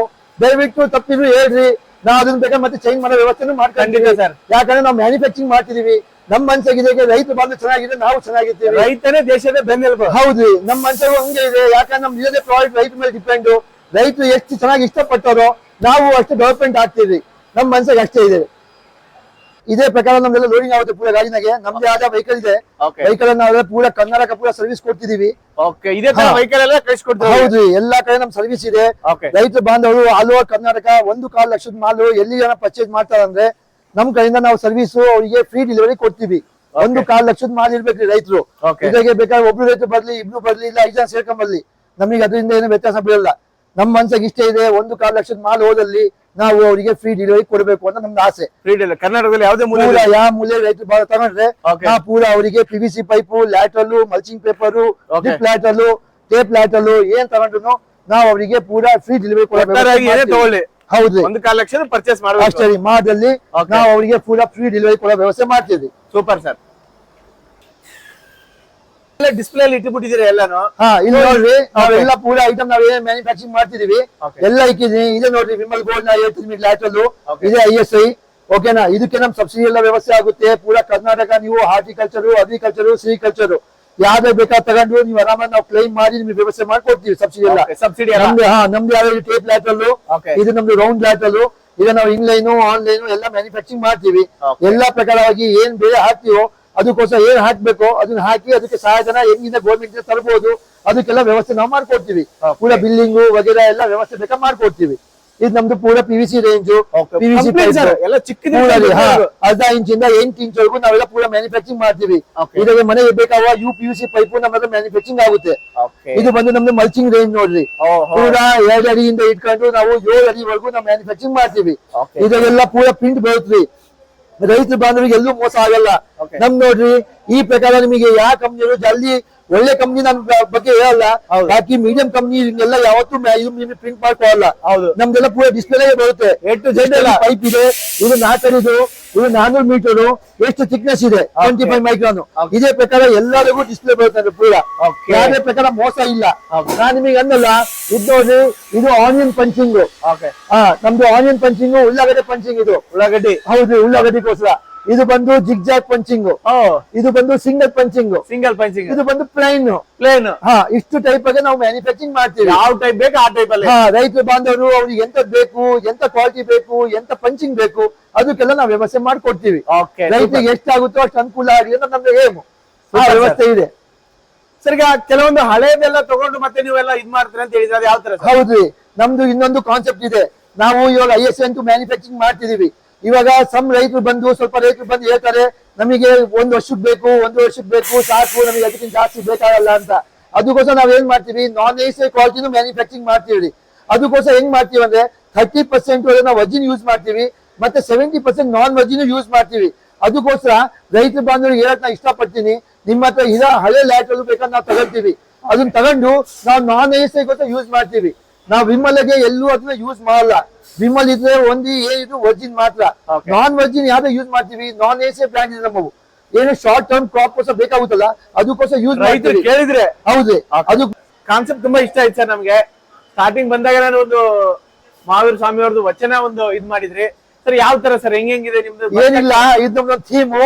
ದಯವಿಟ್ಟು ತಪ್ಪಿದ್ರು ಹೇಳ್ರಿ. ನಾವು ಅದನ್ನ ಬೇಕಾದ್ರೆ ಮತ್ತೆ ಚೇಂಜ್ ಮಾಡೋ ವ್ಯವಸ್ಥೆನೂ ಮಾಡ್ಕೊಂಡಿದ್ದೀವಿ. ಯಾಕಂದ್ರೆ ನಾವು ಮ್ಯಾನುಫ್ಯಾಕ್ಚರಿಂಗ್ ಮಾಡ್ತಿದೀವಿ ನಮ್ಮ ಮನ್ಸಾಗಿದೆ ರೈತ ಬಂದು ಚೆನ್ನಾಗಿದೆ ನಾವು ಚೆನ್ನಾಗಿರ್ತೀವಿ ರೈತನೇ ದೇಶದ ಬೆನ್ನೆಲುಬು. ಹೌದು ನಮ್ಮ ಮನ್ಸಾಗ ಹಂಗೆ ಇದೆ. ಯಾಕಂದ್ರೆ ನಮ್ ಯುವ ಪ್ರಾಡಕ್ಟ್ ರೈತ ಮೇಲೆ ಡಿಪೆಂಡ್ ರೈತರು ಎಷ್ಟು ಚೆನ್ನಾಗಿ ಇಷ್ಟಪಟ್ಟರೋ ನಾವು ಅಷ್ಟು ಡೆವಲಪ್ಮೆಂಟ್ ಆಗ್ತೀವಿ. ನಮ್ಮ ಮನ್ಸಾಗ ಅಷ್ಟೇ ಇದೆ. ಇದೇ ಪ್ರಕಾರ ನಮ್ದೆಲ್ಲ ಲೋಡಿಂಗ್ ಆಗುತ್ತೆ ಪೂರ ಗಾಡಿನಾಗೆ. ನಮ್ದೇ ಆದ ವೆಹಿಕಲ್ ಇದೆ. ವೆಹಿಕಲ್ ನಾವು ಪೂರ ಕರ್ನಾಟಕ ಪೂರ ಸರ್ವಿಸ್ ಕೊಡ್ತಿದೀವಿ. ಹೌದು ಎಲ್ಲ ಕಡೆ ನಮ್ ಸರ್ವಿಸ್ ಇದೆ. ರೈತ ಬಾಂಧವರು ಆಲ್ ಓವರ್ ಕರ್ನಾಟಕ ಒಂದು ಕಾಲ್ ಲಕ್ಷದ ಮಾಲು ಎಲ್ಲಿ ಜನ ಪರ್ಚೇಸ್ ಮಾಡ್ತಾರಂದ್ರೆ ನಮ್ ಕಡೆಯಿಂದ ನಾವು ಸರ್ವಿಸ್ ಅವರಿಗೆ ಫ್ರೀ ಡೆಲಿವರಿ ಕೊಡ್ತೀವಿ. ಒಂದು ಕಾಲ್ ಲಕ್ಷದ ಮಾಲ್ ಇರ್ಬೇಕ್ರಿ ರೈತರು. ಇದಕ್ಕೆ ಬೇಕಾದ್ರೆ ಒಬ್ರು ರೈತರು ಬರ್ಲಿ ಇಬ್ರು ಬರ್ಲಿ ಇಲ್ಲ ಐದು ಜನ ಸೇರ್ಕೊಂಡ್ ಬರ್ಲಿ ನಮಗೆ ಅದರಿಂದ ಏನು ವ್ಯತ್ಯಾಸ ಬೀಳಲ್ಲ. ನಮ್ಮ ಮನ್ಸಿಗೆ ಇಷ್ಟ ಇದೆ ಒಂದು ಕಾಲ್ ಲಕ್ಷದ ಮಾಲ್ ಹೋದಲ್ಲಿ ನಾವು ಅವರಿಗೆ ಫ್ರೀ ಡೆಲಿವರಿ ಕೊಡಬೇಕು ಅಂತ ನಮ್ದು ಆಸೆ. ಫ್ರೀಡಲ್ ಕರ್ನಾಟಕದಲ್ಲಿ ಯಾವುದೇ ಮೂಲೆ ಯಾವ ಮೂಲೆ ರೈತರು ತಗೊಂಡ್ರೆ ಆ ನಾ ಪೂರ ಅವರಿಗೆ P V C pipe lateral mulching paper lateral tape lateral ಏನ್ ತಗೊಂಡ್ರು ನಾವು ಅವರಿಗೆ ಪೂರಾ ಫ್ರೀ ಡೆಲಿವರಿ ಒಟ್ಟಾರೆಯಾಗಿ ಹೌದ್ರಿ ಒಂದು ಕಾಲ್ ಲಕ್ಷ ಪರ್ಚೇಸ್ ಅಷ್ಟೇ ಮಾಡಬೇಕು ರೀ ಮಾದಲ್ಲಿ ನಾವು ಅವರಿಗೆ ಪೂರ ಫ್ರೀ ಡೆಲಿವರಿ ಕೊಡೋ ವ್ಯವಸ್ಥೆ ಮಾಡ್ತೀವಿ ಸೂಪರ್ ಸರ್ ಡಿಸ್ಪ್ಲೇ ಅಲ್ಲಿ ಇಟ್ಟುಬಿಟ್ಟಿದ್ದೀರಿ ಎಲ್ಲಾನು? ಹಾ ಇಲ್ಲಿ ನೋಡ್ರಿ ನಾವೆಲ್ಲ ಪೂರ ಐಟಮ್ ನಾವ್ ಏನ್ ಮ್ಯಾನುಫ್ಯಾಕ್ಚರಿಂಗ್ ಮಾಡ್ತಿದೀವಿ. ಎಲ್ಲ ಇಕ್ಕಿದೀನಿ. ಇದೆ ನೋಡ್ರಿ ವಿಮಲ್ ಗೋಲ್ಡ್ ನಾ ಹೇಳ್ತೀನಿ Okay. ಇದೆ ಐ ಎಸ್ ಐ ಓಕೆನಾ ಇದಕ್ಕೆ ನಮ್ ಸಬ್ಸಿಡಿ ಎಲ್ಲ ವ್ಯವಸ್ಥೆ ಆಗುತ್ತೆ. ಪೂರಾ ಕರ್ನಾಟಕ ನೀವು ಹಾರ್ಟಿಕಲ್ಚರ್ ಅಗ್ರಿಕಲ್ಚರ್ ಸಿರಿಕಲ್ಚರ್ ಯಾವ್ದೇ ಬೇಕಾದ ತಗೊಂಡು ನೀವು ಆರಾಮಾಗಿ ನಾವು ಕ್ಲೈಮ್ ಮಾಡಿ ನಿಮ್ಗೆ ವ್ಯವಸ್ಥೆ ಮಾಡ್ಕೊಡ್ತೀವಿ ಸಬ್ಸಿಡಿ ಎಲ್ಲ. ಸಬ್ಸಿಡಿ ನಮ್ದು ಹಾ ನಮ್ದು ಯಾವ್ದು ಟೇಪ್ ಲ್ಯಾಟಲ್. ಇದು ನಮ್ದು ರೌಂಡ್ ಲ್ಯಾಟಲ್ ಈಗ ನಾವು ಇನ್ಲೈನು ಆನ್ಲೈನು ಎಲ್ಲ ಮ್ಯಾನುಫ್ಯಾಕ್ಚರಿಂಗ್ ಮಾಡ್ತೀವಿ. ಎಲ್ಲಾ ಪ್ರಕಾರವಾಗಿ ಏನ್ ಬೆಳೆ ಹಾಕ್ತೀವೋ ಅದಕ್ಕೋಸ್ಕರ ಏನ್ ಹಾಕ್ಬೇಕು ಅದನ್ನ ಹಾಕಿ ಅದಕ್ಕೆ ಸಹಾಯಧನ ಹೆಂಗಿಂದ ಗೌರ್ಮೆಂಟ್ ತರಬಹುದು ಅದಕ್ಕೆಲ್ಲ ವ್ಯವಸ್ಥೆ ನಾವು ಮಾಡ್ಕೊಡ್ತೀವಿ. ಕೂಡ ಬಿಲ್ಲಿಂಗು ವಗೇರಾ ಎಲ್ಲ ವ್ಯವಸ್ಥೆ ಬೇಕಾ ಮಾಡ್ಕೊಡ್ತೀವಿ. ಇದು ನಮ್ದು ಪೂರ P V C range. P V C. ಎಲ್ಲ ದೊಡ್ಡದು. ಅರ್ಧ ಇಂಚಿಂದ ಎಂಟು ಇಂಚ್ ವರೆಗೂ ನಾವೆಲ್ಲ ಪೂರ ಮ್ಯಾನುಫ್ಯಾಕ್ಚರಿಂಗ್ ಮಾಡ್ತೀವಿ Okay. ಮನೆ ಬೇಕಾಗುವ U P U C pipe ನಮ್ಮ ಮ್ಯಾನುಫ್ಯಾಕ್ಚರಿಂಗ್ ಆಗುತ್ತೆ. ಇದು ಬಂದು ನಮ್ದು ಮಲ್ಚಿಂಗ್ ರೇಂಜ್ ನೋಡ್ರಿ. ಪೂರ ಎರಡು ಅಡಿಯಿಂದ ಇಟ್ಕೊಂಡು ನಾವು ಏಳು ಅಡಿವರೆಗೂ ನಾವು ಮ್ಯಾನುಫ್ಯಾಕ್ಚರಿಂಗ್ ಮಾಡ್ತೀವಿ ಇದರೆಲ್ಲ ಪೂರಾ ಪೂರ ಪ್ರಿಂಟ್ ಬರುತ್ರಿ ರೈತರು ಬಾಂಧವರಿಗೆ ಎಲ್ಲೂ ಮೋಸ ಆಗಲ್ಲ. ನಮ್ ನೋಡ್ರಿ ಈ ಪ್ರಕಾರ ನಿಮಗೆ ಯಾವ ಕಂಪ್ನಿ ಜಲ್ದಿ ಒಳ್ಳೆ ಕಂಪ್ನಿ ನಮ್ ಬಗ್ಗೆ ಹೇಳಲ್ಲ. ಬಾಕಿ ಮೀಡಿಯಂ ಕಂಪ್ನಿ ಹಿಂಗೆಲ್ಲ ಯಾವತ್ತೂ ಪ್ರಿಂಟ್ ಮಾಡ್ಕೊಳ್ಳಲ್ಲ ಹೌದು. ನಮ್ದೆಲ್ಲ ಪೂರ ಡಿಸ್ಪ್ಲೇ ಬರುತ್ತೆ. ಎಂಟು ಜೆಡ್. ಪೈಪ್ ಇದೆ ಇದು ನಾಲ್ಕರಿದು ಇದು ನಾನೂರು ಮೀಟರ್ ಎಷ್ಟು ಥಿಕ್ನೆಸ್ ಇದೆ ಟ್ವೆಂಟಿ ಫೈವ್ ಮೈಕ್ರಾನ್. ಇದೇ ಪ್ರಕಾರ ಎಲ್ಲರಿಗೂ ಡಿಸ್ಪ್ಲೇ ಬರುತ್ತೆ ಪೂರ. ಯಾವುದೇ ಪ್ರಕಾರ ಮೋಸ ಇಲ್ಲ. ನಾನು ನಿಮಗೆ ಅನ್ನಲ್ಲ ಇದು ನೋಡ್ರಿ ಇದು ಆನಿಯನ್ ಪಂಚಿಂಗ್ ನಮ್ದು ಆನಿಯನ್ ಪಂಚಿಂಗ್ ಉಳ್ಳಾಗಡ್ಡೆ ಪಂಚಿಂಗ್ ಇದು. ಉಳ್ಳಾಗಡ್ಡಿ. ಹೌದು ಉಳ್ಳಾಗಡ್ಡಿಗೋಸ್ಕರ. ಇದು ಬಂದು ಜಿಗ್ಜಾಗ್ ಪಂಚಿಂಗ್. ಇದು ಬಂದು ಸಿಂಗಲ್ ಪಂಚಿಂಗ್. Single punching. ಇದು ಬಂದು ಪ್ಲೈನ್ ಪ್ಲೇನ್ ಹಾ ಇಷ್ಟು ಟೈಪ್ ಆಗಿ ನಾವು ಮ್ಯಾನುಫ್ಯಾಕ್ಚರಿಂಗ್ ಮಾಡ್ತೀವಿ. ಯಾವ ಟೈಪ್ ಬೇಕು ಆ ಟೈಪ್ ಅಲ್ಲಿ. ರೈತ ಬಾಂಧವರು ಅವ್ರಿಗೆ ಎಂತ ಬೇಕು ಎಂತ ಕ್ವಾಲಿಟಿ ಬೇಕು ಎಂತ ಪಂಚಿಂಗ್ ಬೇಕು ಅದಕ್ಕೆಲ್ಲ ನಾವು ವ್ಯವಸ್ಥೆ ಮಾಡ್ಕೊಡ್ತೀವಿ. ರೈತರಿಗೆ ಎಷ್ಟಾಗುತ್ತೋ ಅಷ್ಟು ಅನುಕೂಲ ಆಗಲಿ ಅಂತ ನಮ್ದು ಏಮು ಆ ವ್ಯವಸ್ಥೆ ಇದೆ. ಸರ್ ಈಗ ಕೆಲವೊಂದು ಹಳೇದೆಲ್ಲ ತಗೊಂಡು ಮತ್ತೆ ನೀವೆಲ್ಲ ಇದ್ ಮಾಡ್ತೀರಾ ಅಂತ ಹೇಳಿದ್ರೆ ಯಾವ ತರ ಹೌದ್ರಿ. ನಮ್ದು ಇನ್ನೊಂದು ಕಾನ್ಸೆಪ್ಟ್ ಇದೆ. ನಾವು ಇವಾಗ ಐ ಎಸ್ ಅಂತೂ ಮ್ಯಾನುಫ್ಯಾಕ್ಚರಿಂಗ್ ಮಾಡ್ತಿದೀವಿ. ಇವಾಗ ಸಮ್ ರೈತರು ಬಂದು ಸ್ವಲ್ಪ ರೈತರು ಬಂದು ಹೇಳ್ತಾರೆ, ನಮಗೆ ಒಂದು ವರ್ಷಕ್ಕೆ ಬೇಕು, ಒಂದು ವರ್ಷಕ್ಕೆ ಬೇಕು, ಸಾಕು, ನಮಗೆ ಅದಕ್ಕಿಂತ ಜಾಸ್ತಿ ಬೇಕಾಗಲ್ಲ ಅಂತ. ಅದಕ್ಕೋಸ್ಕರ ನಾವ್ ಏನ್ ಮಾಡ್ತೀವಿ? ನಾನ್ ಎ ಸಿ ಕ್ವಾಲಿಟಿನೂ ಮ್ಯಾನುಫ್ಯಾಕ್ಚರಿಂಗ್ ಮಾಡ್ತೀವಿ ಅದಕ್ಕೋಸ್ಕರ ಹೆಂಗ್ ಮಾಡ್ತೀವಿ ಅಂದ್ರೆ ಥರ್ಟಿ ಪರ್ಸೆಂಟ್ ನಾವು ವಜಿನ್ ಯೂಸ್ ಮಾಡ್ತೀವಿ, ಮತ್ತೆ seventy percent non virgin use ಮಾಡ್ತೀವಿ. ಅದಕ್ಕೋಸ್ಕರ ರೈತ ಬಾಂಧವರಿಗೆ ಹೇಳಕ್ ನಾ ಇಷ್ಟಪಡ್ತೀನಿ. ನಿಮ್ಮ ಹತ್ರ ಇರೋ ಹಳೆ ಲ್ಯಾಟ್ರಲ್ ಬೇಕಾದ್ರೆ ನಾವು ತಗೊಳ್ತೀವಿ. ಅದನ್ನ ತಗೊಂಡು ನಾವು ನಾನ್ ಎ ಸಿ ಯೂಸ್ ಮಾಡ್ತೀವಿ. ನಾವು ವಿಮಲ್ಗೆ ಎಲ್ಲೂ ಅದನ್ನ ಯೂಸ್ ಮಾಡಲ್ಲ. ವಿಮಲ್ ಇದ್ರೆ ಒಂದು ಇದು ವರ್ಜಿನ್ ಮಾತ್ರ. ನಾನ್ ವರ್ಜಿನ್ ಯಾವ್ದು ಯೂಸ್ ಮಾಡ್ತೀವಿ ನಾನ್ ಎ ಸಿ ಪ್ಲಾಂಟ್ ಇದೆ ನಮ್ಮವು ಏನು ಶಾರ್ಟ್ ಟರ್ಮ್ ಕ್ರಾಪ್ ಕೋಸ ಬೇಕಾಗುತ್ತಲ್ಲ ಅದಕ್ಕೋಸ್ಕರ ಯೂಸ್ ಮಾಡ್ತೀವಿ. ಕೇಳಿದ್ರೆ. ಹೌದು. ಅದು ಕಾನ್ಸೆಪ್ಟ್ ತುಂಬಾ ಇಷ್ಟ ಆಯ್ತು ಸರ್ ನಮ್ಗೆ. ಸ್ಟಾರ್ಟಿಂಗ್ ಬಂದಾಗ ನಾನು ಒಂದು ಮಹಾವೀರ ಸ್ವಾಮಿ ಅವ್ರದ್ದು ವಚನ ಒಂದು ಇದ್ ಮಾಡಿದ್ರಿ. ಸರ್ ಯಾವ ತರ ಸರ್? ಹೆಂಗ್ ಹೆಂಗಿದೆ ನಿಮ್ದು ಏನಿಲ್ಲ ಇದು ನಮ್ದು ಥೀಮು.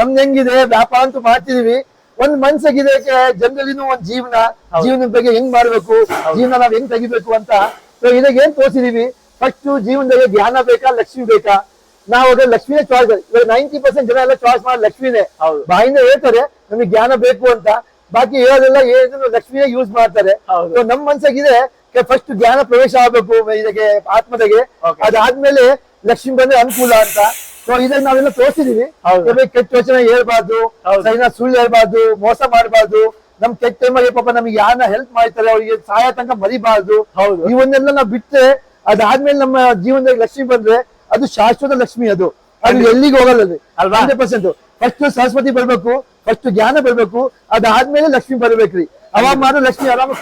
ನಮ್ದು ಹೆಂಗಿದೆ? ವ್ಯಾಪಾರ ಅಂತೂ ಮಾಡ್ತಿದೀವಿ. ಒಂದ್ ಮನ್ಸಾಗಿದೆ ಜನರಲ್ಲಿನೂ ಒಂದ್ ಜೀವನ ಜೀವನದ ಬಗ್ಗೆ ಹೆಂಗ್ ಮಾಡ್ಬೇಕು ಜೀವನ ನಾವ್ ಹೆಂಗ್ ತೆಗಿಬೇಕು ಅಂತ. ಸೊ ಇದಾಗ ಏನ್ ತೋರಿಸಿದೀವಿ? ಫಸ್ಟ್ ಜೀವನದಲ್ಲಿ ಧ್ಯಾನ ಬೇಕಾ ಲಕ್ಷ್ಮಿ ಬೇಕಾ? ನಾವು ಅದ್ರ ಲಕ್ಷ್ಮಿನೇ ಚಾಯ್ಸ್ ಇವಾಗ ನೈಂಟಿ ಪರ್ಸೆಂಟ್ ಜನ ಎಲ್ಲ ಚಾಯ್ಸ್ ಮಾಡಿ ಲಕ್ಷ್ಮಿನೇ. ಹೌದು. ಬಾಯಿಂದ ಹೇಳ್ತಾರೆ ನಮಗೆ ಜ್ಞಾನ ಬೇಕು ಅಂತ. ಬಾಕಿ ಹೇಳೋದೆಲ್ಲ ಏನು ಲಕ್ಷ್ಮಿನೇ ಯೂಸ್ ಮಾಡ್ತಾರೆ. ನಮ್ ಮನ್ಸಾಗಿದೆ ಫಸ್ಟ್ ಜ್ಞಾನ ಪ್ರವೇಶ ಆಗ್ಬೇಕು ಇದಕ್ಕೆ ಆತ್ಮದಾಗೆ. ಅದಾದ್ಮೇಲೆ ಲಕ್ಷ್ಮಿ ಬಂದ್ರೆ ಅನುಕೂಲ ಅಂತ. ಸೊ ಇದನ್ನ ನಾವೆಲ್ಲ ತೋರಿಸಿದೀವಿ. ಕೆಟ್ಟ ಯೋಚನೆ ಹೇಳ್ಬಾರ್ದು. ಸುಳ್ಳು ಹೇಳ್ಬಾರ್ದು ಮೋಸ ಮಾಡಬಾರ್ದು. ನಮ್ ಕೆಟ್ಟ ಟೈಮಲ್ಲಿ ಪಾಪ ನಮ್ಗೆ ಯಾರನ್ನ ಹೆಲ್ಪ್ ಮಾಡ್ತಾರೆ ಅವ್ರಿಗೆ ಸಹಾಯ ತನಕ ಮರಿಬಾರ್ದು. ಹೌದು. ಇವನ್ನೆಲ್ಲ ನಾವು ಬಿಟ್ರೆ ಅದಾದ್ಮೇಲೆ ನಮ್ಮ ಜೀವನದಲ್ಲಿ ಲಕ್ಷ್ಮಿ ಬಂದ್ರೆ ಅದು ಶಾಶ್ವತ ಲಕ್ಷ್ಮಿ ಅದು. ಅದು ಎಲ್ಲಿಗೆ ಹೋಗಲ್ಲ ಅದು. ಅಲ್ವಾ? Hundred percent. ಫಸ್ಟ್ ಸರಸ್ವತಿ ಬರ್ಬೇಕು ಫಸ್ಟ್ ಜ್ಞಾನ ಬರ್ಬೇಕು ಅದಾದ್ಮೇಲೆ ಲಕ್ಷ್ಮಿ ಬರ್ಬೇಕ್ರಿ. ಅವಾಗ ಮಾತ್ರ ಲಕ್ಷ್ಮಿ ಆರಾಮ